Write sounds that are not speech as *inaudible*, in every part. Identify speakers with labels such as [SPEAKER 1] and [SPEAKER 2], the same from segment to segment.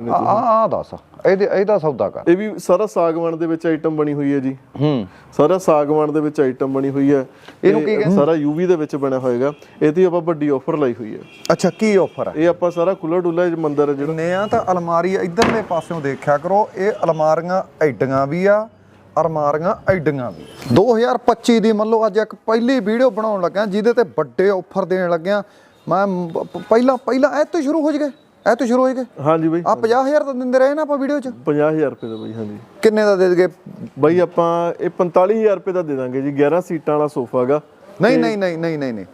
[SPEAKER 1] ਆ ਆ ਦੱਸ। ਇਹਦੇ ਇਹਦਾ ਸੌਦਾ ਕਰ।
[SPEAKER 2] ਇਹ ਵੀ ਸਾਰਾ ਸਾਗਵਾਨ ਦੇ ਵਿੱਚ ਆਈਟਮ ਬਣੀ ਹੋਈ ਹੈ ਜੀ।
[SPEAKER 1] ਹੂੰ।
[SPEAKER 2] ਸਾਰਾ ਸਾਗਵਾਨ ਦੇ ਵਿੱਚ ਆਈਟਮ ਬਣੀ ਹੋਈ ਹੈ।
[SPEAKER 1] ਇਹਨੂੰ
[SPEAKER 2] ਇਹ
[SPEAKER 1] ਕੀ
[SPEAKER 2] ਸਾਰਾ ਯੂਵੀ ਦੇ ਵਿੱਚ ਬਣਿਆ ਹੋਏਗਾ। ਇਹਦੀ ਆਪਾਂ ਵੱਡੀ ਆਫਰ ਲਾਈ ਹੋਈ ਹੈ।
[SPEAKER 1] ਅੱਛਾ ਕੀ ਆਫਰ ਹੈ
[SPEAKER 2] ਇਹ ਆਪਾਂ ਸਾਰਾ ਖੁੱਲਾ ਡੁੱਲਾ ਮੰਦਰ ਹੈ ਜਿਹੜਾ।
[SPEAKER 1] ਨੇ ਆ? ਤਾਂ ਅਲਮਾਰੀ ਇਧਰਲੇ ਪਾਸਿਓਂ ਦੇਖਿਆ ਕਰੋ ਇਹ ਅਲਮਾਰੀਆਂ ਐਡੀਆਂ ਵੀ ਆ ਅਲਮਾਰੀਆਂ ਐਡੀਆਂ ਵੀ 2025 ਦੀ ਮੰਨ ਲਓ ਅੱਜ ਇੱਕ ਪਹਿਲੀ ਵੀਡੀਓ ਬਣਾਉਣ ਲੱਗਾ ਜਿਹਦੇ ਤੇ ਵੱਡੇ ਆਫਰ ਦੇਣ ਲੱਗਿਆ ਮੈਂ ਪਹਿਲਾਂ ਪਹਿਲਾਂ ਇਹ ਤੋਂ ਸ਼ੁਰੂ ਹੋ ਜਗੇ। ਇਹ ਤੋਂ ਸ਼ੁਰੂ ਹੋ ਜਗੇ
[SPEAKER 2] ਹਾਂਜੀ ਬਈ।
[SPEAKER 1] ਆ 50000 ਤਾਂ ਦਿੰਦੇ ਰਹੇ ਨਾ ਆਪਾਂ ਵੀਡੀਓ 'ਚ?
[SPEAKER 2] 50000 ਰੁਪਏ ਦਾ ਬਈ ਹਾਂਜੀ।
[SPEAKER 1] ਕਿੰਨੇ ਦਾ ਦੇ ਦਗੇ?
[SPEAKER 2] ਬਈ ਆਪਾਂ ਇਹ 45000 ਰੁਪਏ ਦਾ ਦੇ ਦਾਂਗੇ ਜੀ 11 ਸੀਟਾਂ ਵਾਲਾ ਸੋਫਾ ਹੈਗਾ।
[SPEAKER 1] ਨਹੀਂ ਨਹੀਂ ਨਹੀਂ ਨਹੀਂ ਨਹੀਂ ਨਹੀਂ।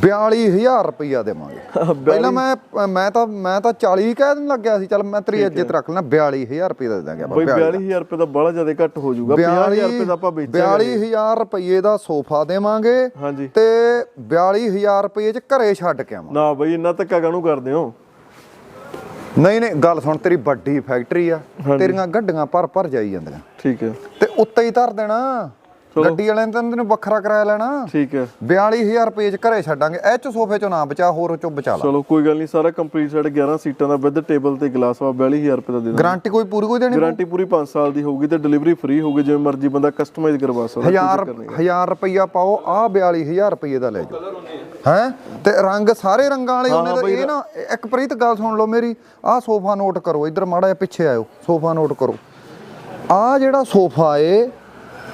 [SPEAKER 1] 42000 ਰੁਪਈਆ ਦੇਵਾਂਗੇ। ਪਹਿਲਾਂ ਮੈਂ ਮੈਂ ਤਾਂ ਮੈਂ ਤਾਂ 40 ਕਹਿ ਦੇਣ ਲੱਗਿਆ ਸੀ ਚੱਲ ਮੈਂ ਤੇਰੀ ਇੱਜ਼ਤ ਰੱਖ ਲੈਣਾ 42000 ਰੁਪਏ ਦਾ ਦੇ ਦਾਂਗੇ ਆਪਾਂ
[SPEAKER 2] ਬਈ 42000 ਰੁਪਏ ਦਾ ਬੜਾ ਜ਼ਿਆਦਾ ਘੱਟ ਹੋ ਜਾਊਗਾ 50000 ਰੁਪਏ ਦਾ ਆਪਾਂ ਵੇਚਾਂਗੇ।
[SPEAKER 1] 42000 ਰੁਪਏ ਦਾ ਸੋਫਾ ਦੇਵਾਂਗੇ ਤੇ 42000 ਰੁਪਏ ਚ ਘਰੇ ਛੱਡ ਕੇ ਆਵਾਂ
[SPEAKER 2] ਨਾ ਬਈ ਇੰਨਾ ਧੱਕਾ ਕਾਹਨੂੰ ਕਰਦੇ ਹੋ?
[SPEAKER 1] ਨਹੀਂ ਨਹੀਂ ਗੱਲ ਸੁਣ ਤੇਰੀ ਵੱਡੀ ਫੈਕਟਰੀ ਆ। ਤੇਰੀਆਂ ਗੱਡੀਆਂ ਭਰ ਭਰ ਜਾਈ ਜਾਂਦੀਆਂ।
[SPEAKER 2] ਠੀਕ ਹੈ।
[SPEAKER 1] ਤੇ ਉੱਤੇ ਹੀ ਧਰ ਦੇਣਾ। ਗੱਡੀ ਵਾਲਿਆਂ ਨੇ ਤਾਂ ਤੈਨੂੰ ਵੱਖਰਾ ਕਿਰਾਇਆ ਲੈਣਾ।
[SPEAKER 2] ਠੀਕ ਹੈ।
[SPEAKER 1] 42000 ਰੁਪਏ ਚ ਘਰੇ ਛੱਡਾਂਗੇ। ਇਹ ਚ ਸੋਫੇ ਚੋਂ ਨਾ ਬਚਾ ਹੋਰ ਚੋਂ ਬਚਾ ਲਾ।
[SPEAKER 2] ਚਲੋ ਕੋਈ ਗੱਲ ਨਹੀਂ ਸਾਰਾ ਕੰਪਲੀਟ ਸੈਟ 11 ਸੀਟਾਂ ਦਾ ਵਿਦ ਟੇਬਲ ਤੇ ਗਲਾਸ ਵਾ 42000 ਰੁਪਏ ਦਾ ਦੇ ਦਾਂਗੇ।
[SPEAKER 1] ਗਾਰੰਟੀ ਕੋਈ ਪੂਰੀ ਕੋਈ ਦੇਣੀ
[SPEAKER 2] ਗਾਰੰਟੀ ਪੂਰੀ 5 ਸਾਲ ਦੀ ਹੋਊਗੀ ਤੇ ਡਿਲੀਵਰੀ ਫ੍ਰੀ ਹੋਊਗੀ ਜਿਵੇਂ ਮਰਜ਼ੀ ਬੰਦਾ ਕਸਟਮਾਈਜ਼ ਕਰਵਾ ਸਕਦਾ ਕੋਈ
[SPEAKER 1] ਹਜ਼ਾਰ
[SPEAKER 2] ਚੱਕਰ ਨਹੀਂ।
[SPEAKER 1] ਹਜ਼ਾਰ ਰੁਪਈਆ ਪਾਓ ਆ 42000 ਰੁਪਏ ਦਾ ਲੈ ਜਾਓ। ਹੈ? ਤੇ ਰੰਗ ਸਾਰੇ ਰੰਗਾਂ ਵਾਲੇ ਉਹਨੇ ਇਹ ਨਾ ਇੱਕ ਪ੍ਰੀਤ ਗੱਲ ਸੁਣ ਲਓ ਮੇਰੀ ਆਹ ਸੋਫਾ ਨੋਟ ਕਰੋ ਇੱਧਰ ਮਾੜਾ ਜਿਹਾ ਪਿੱਛੇ ਆਇਓ ਸੋਫਾ ਨੋਟ ਕਰੋ। ਆ ਜਿਹੜਾ ਸੋਫਾ ਏ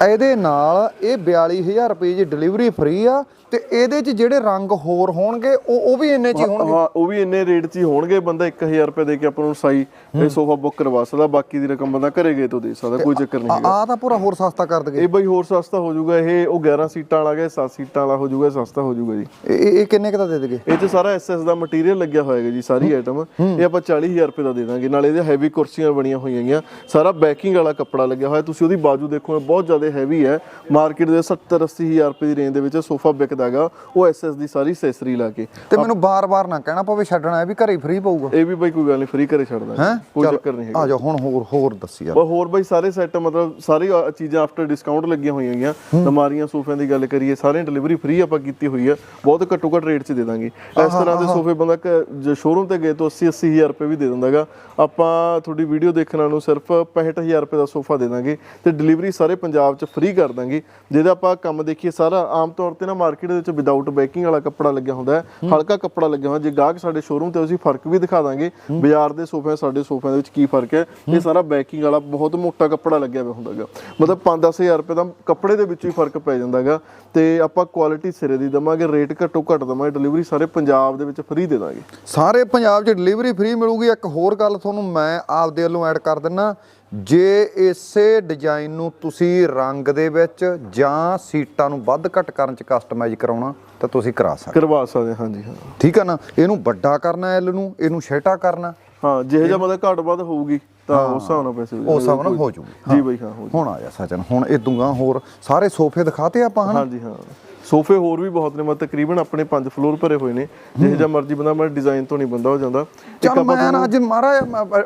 [SPEAKER 1] ਇਹਦੇ ਨਾਲ ਇਹ 42000 ਰੁਪਏ ਦੀ ਡਿਲੀਵਰੀ ਫ੍ਰੀ ਆ। ਤੇ ਇਹਦੇ 'ਚ ਜਿਹੜੇ ਰੰਗ ਹੋਰ ਹੋਣਗੇ ਉਹ ਉਹ ਵੀ ਇੰਨੇ 'ਚ ਹੀ ਹੋਣਗੇ?
[SPEAKER 2] ਹਾਂ ਉਹ ਵੀ ਇੰਨੇ ਰੇਟ 'ਚ ਹੀ ਹੋਣਗੇ। ਬੰਦਾ 1000 ਰੁਪਏ ਦੇ ਕੇ ਆਪਾਂ ਨੂੰ ਸਾਈ ਇਹ ਸੋਫਾ ਬੁੱਕ ਕਰਵਾ ਸਕਦਾ ਬਾਕੀ ਦੀ ਰਕਮ ਬੰਦਾ ਘਰੇ ਗਏ ਤੋਂ ਦੇ ਸਕਦਾ ਕੋਈ ਚੱਕਰ ਨਹੀਂ ਹੈਗਾ।
[SPEAKER 1] ਆ ਤਾਂ ਪੂਰਾ ਹੋਰ ਸਸਤਾ ਕਰ ਦਗੇ।
[SPEAKER 2] ਇਹ ਬਈ ਹੋਰ ਸਸਤਾ ਹੋ ਜਾਊਗਾ ਇਹ ਉਹ 11 ਸੀਟਾਂ ਵਾਲਾ ਗਿਆ 7 ਸੀਟਾਂ ਵਾਲਾ ਹੋ ਜਾਊਗਾ ਸਸਤਾ ਹੋ ਜਾਊਗਾ ਜੀ।
[SPEAKER 1] ਇਹ ਇਹ ਕਿੰਨੇ ਕੁ ਦਾ ਦੇ ਦਗੇ?
[SPEAKER 2] ਇਹ 'ਚ ਸਾਰਾ ਐਸਐਸ ਦਾ ਮਟੀਰੀਅਲ ਲੱਗਿਆ ਹੋਏਗਾ ਜੀ ਸਾਰੀ ਆਈਟਮ ਇਹ ਆਪਾਂ 40000 ਰੁਪਏ ਦਾ ਦੇ ਦਾਂਗੇ। ਨਾਲ ਇਹਦੇ ਹੈਵੀ ਕੁਰਸੀਆਂ ਬਣੀਆਂ ਹੋਈਆਂ ਹੈਗੀਆਂ ਸਾਰਾ ਬੈਕਿੰਗ ਵਾਲਾ ਕੱਪੜਾ ਲੱਗਿਆ ਹੋਇਆ। ਤੁਸੀਂ ਉਹਦੀ ਬਾਜੂ ਦੇਖੋ ਬਹੁਤ ਜ਼ਿਆਦਾ ਹੈਵੀ ਹੈ। ਮਾਰਕੀਟ ਦੇ 70 80000 ਰੁਪਏ ਦੀ ਰੇਂਜ ਦੇ ਵਿੱਚ ਸੋਫਾ ਵਿਕਦਾ ਹੈਗਾ ਉਹ ਐਸਐਸ ਦੀ ਸਾਰੀ ਅਸੈਸਰੀ ਲਾ ਕੇ।
[SPEAKER 1] ਤੇ ਮੈਨੂੰ ਬਾਰ-ਬਾਰ ਨਾ ਕਹਿਣਾ ਪਵੇ ਛੱਡਣਾ ਇਹ ਵੀ ਘਰੇ ਫ੍ਰੀ ਪਊਗਾ।
[SPEAKER 2] ਇਹ ਵੀ ਬਈ ਕੋਈ ਗੱਲ ਨਹੀਂ ਫ੍ਰੀ ਕਰੇ ਛੱਡ ਦਾਂਗੇ
[SPEAKER 1] ਹੈ?
[SPEAKER 2] ਕੋਈ ਚੱਕਰ ਨਹੀਂ ਹੈਗਾ।
[SPEAKER 1] ਆ ਜਾ ਹੁਣ ਹੋਰ ਹੋਰ ਦੱਸੀ ਯਾਰ।
[SPEAKER 2] ਹੋਰ ਬਈ ਸਾਰੇ ਸੈੱਟ ਮਤਲਬ ਸਾਰੀ ਚੀਜ਼ਾਂ ਆਫਟਰ ਡਿਸਕਾਊਂਟ ਲੱਗੀਆਂ ਹੋਈਆਂ ਹੈਗੀਆਂ। ਅਲਮਾਰੀਆਂ ਸੋਫਿਆਂ ਦੀ ਗੱਲ ਕਰੀਏ ਸਾਰੇ ਡਿਲੀਵਰੀ ਫ੍ਰੀ ਆਪਾਂ ਕੀਤੀ ਹੋਈ ਹੈ ਬਹੁਤ ਘੱਟੋ ਘੱਟ ਰੇਟ 'ਚ ਦੇ ਦਾਂਗੇ। ਇਸ ਤਰ੍ਹਾਂ ਦੇ ਸੋਫੇ ਬੰਦਾ ਜੇ ਸ਼ੋਰੂਮ ਤੇ ਗਏ ਤਾਂ 80 80000 ਰੁਪਏ ਵੀ ਦੇ ਦਿੰਦਾਗਾ ਆਪਾਂ ਤੁਹਾਡੀ ਵੀਡੀਓ ਦੇਖਣ ਨੂੰ ਸਿਰਫ 65000 ਰੁਪਏ ਦਾ ਸੋਫਾ ਦੇ ਦਾਂਗੇ। ਤੇ ਡਿਲੀਵਰੀ ਸਾਰੇ ਪੰਜਾਬ 'ਚ ਫ੍ਰੀ ਕਰ ਦਾਂਗੇ। ਜਿਹਦਾ ਆਪਾਂ ਕੰਮ ਦੇਖੀਏ ਸਾਰਾ ਆਮ ਤੌਰ ਤੇ ਨਾ ਮਾਰਕੀਟ ਦੇ ਵਿੱਚ ਵਿਦਆਊਟ ਬੈਕਿੰਗ ਵਾਲਾ ਕੱਪੜਾ ਲੱਗਿਆ ਹੁੰਦਾ ਹੈ ਹਲਕਾ ਕੱਪੜਾ ਲੱਗਿਆ ਹੁੰਦਾ ਜੇ ਗਾਹਕ ਸਾਡੇ ਸ਼ੋਰੂਮ ਤੇ ਅਸੀਂ ਫ਼ਰਕ ਵੀ ਦਿਖਾ ਦਾਂਗੇ। ਬਾਜ਼ਾਰ ਦੇ ਸੋਫਿਆਂ ਸਾਡੇ ਸੋਫਿਆਂ ਦੇ ਵਿੱਚ ਕੀ ਫ਼ਰਕ ਹੈ? ਇਹ ਸਾਰਾ ਬੈਕਿੰਗ ਵਾਲਾ ਬਹੁਤ ਮੋਟਾ ਕੱਪੜਾ ਲੱਗਿਆ ਹੋਇਆ ਹੁੰਦਾਗਾ। ਮਤਲਬ 5-10000 ਰੁਪਏ ਦਾ ਕੱਪੜੇ ਦੇ ਵਿੱਚ ਹੀ ਫ਼ਰਕ ਪੈ ਜਾਂਦਾਗਾ। ਤੇ ਆਪਾਂ ਕੁਆਲਿਟੀ ਸਿਰੇ ਦੀ ਦਵਾਂਗੇ ਰੇਟ ਘੱਟੋ ਘੱਟ ਦਵਾਂਗੇ ਡਿਲੀਵਰੀ ਸਾਰੇ ਪੰਜਾਬ ਦੇ ਵਿੱਚ ਫ੍ਰੀ ਦੇ ਦਾਂਗੇ।
[SPEAKER 1] ਸਾਰੇ ਪੰਜਾਬ 'ਚ ਡਿਲੀਵਰੀ ਫ੍ਰੀ ਮਿਲੂਗੀ। ਇੱਕ ਹੋਰ ਗੱਲ ਤੁਹਾਨੂੰ ਮੈਂ ਆਪਦੇ ਵੱਲੋਂ ਐਡ ਕਰ ਦਿੰਨਾ। ਜੇ ਇਸੇ ਡਿਜ਼ਾਈਨ ਨੂੰ ਤੁਸੀਂ ਰੰਗ ਦੇ ਵਿੱਚ ਜਾਂ ਸੀਟਾਂ ਨੂੰ ਵੱਧ ਘੱਟ ਕਰਨ 'ਚ ਕਸਟਮਾਈਜ਼ ਕਰਾਉਣਾ ਤਾਂ ਤੁਸੀਂ ਕਰਾ ਸਕਦੇ
[SPEAKER 2] ਕਰਵਾ ਸਕਦੇ ਹਾਂਜੀ ਹਾਂ।
[SPEAKER 1] ਠੀਕ ਹੈ ਨਾ? ਇਹਨੂੰ ਵੱਡਾ ਕਰਨਾ ਐਲ ਨੂੰ ਇਹਨੂੰ ਛੋਟਾ ਕਰਨਾ
[SPEAKER 2] ਹਾਂ। ਜਿਹੇ ਜਿਹਾ ਮਤਲਬ ਘੱਟ ਵੱਧ ਹੋਊਗੀ ਤਾਂ ਉਸ ਹਿਸਾਬ ਨਾਲ ਪੈਸੇ
[SPEAKER 1] ਉਸ ਹਿਸਾਬ ਨਾਲ ਹੋ ਜੂਗੀ
[SPEAKER 2] ਜੀ ਬਈ ਹਾਂ ਹੋ
[SPEAKER 1] ਹੁਣ ਆ ਜਾ ਸਚਨ ਹੁਣ ਇਹ ਦੂੰਗਾ ਹੋਰ ਸਾਰੇ ਸੋਫੇ ਦਿਖਾਤੇ ਆਪਾਂ ਹਨਾ?
[SPEAKER 2] ਹਾਂਜੀ ਹਾਂ। ਸੋਫੇ ਹੋਰ ਵੀ ਬਹੁਤ ਨੇ ਮਤਲਬ ਤਕਰੀਬਨ ਆਪਣੇ 5 ਫਲੋਰ ਭਰੇ ਹੋਏ ਨੇ। ਜਿਹੇ ਜਿਹਾ ਮਰਜ਼ੀ ਬੰਦਾ ਮੈਂ ਡਿਜ਼ਾਈਨ ਤੋਂ ਨਹੀਂ ਬੰਦਾ ਹੋ ਜਾਂਦਾ।
[SPEAKER 1] ਚਲ ਮੈਂ ਅੱਜ ਮਾਰਾ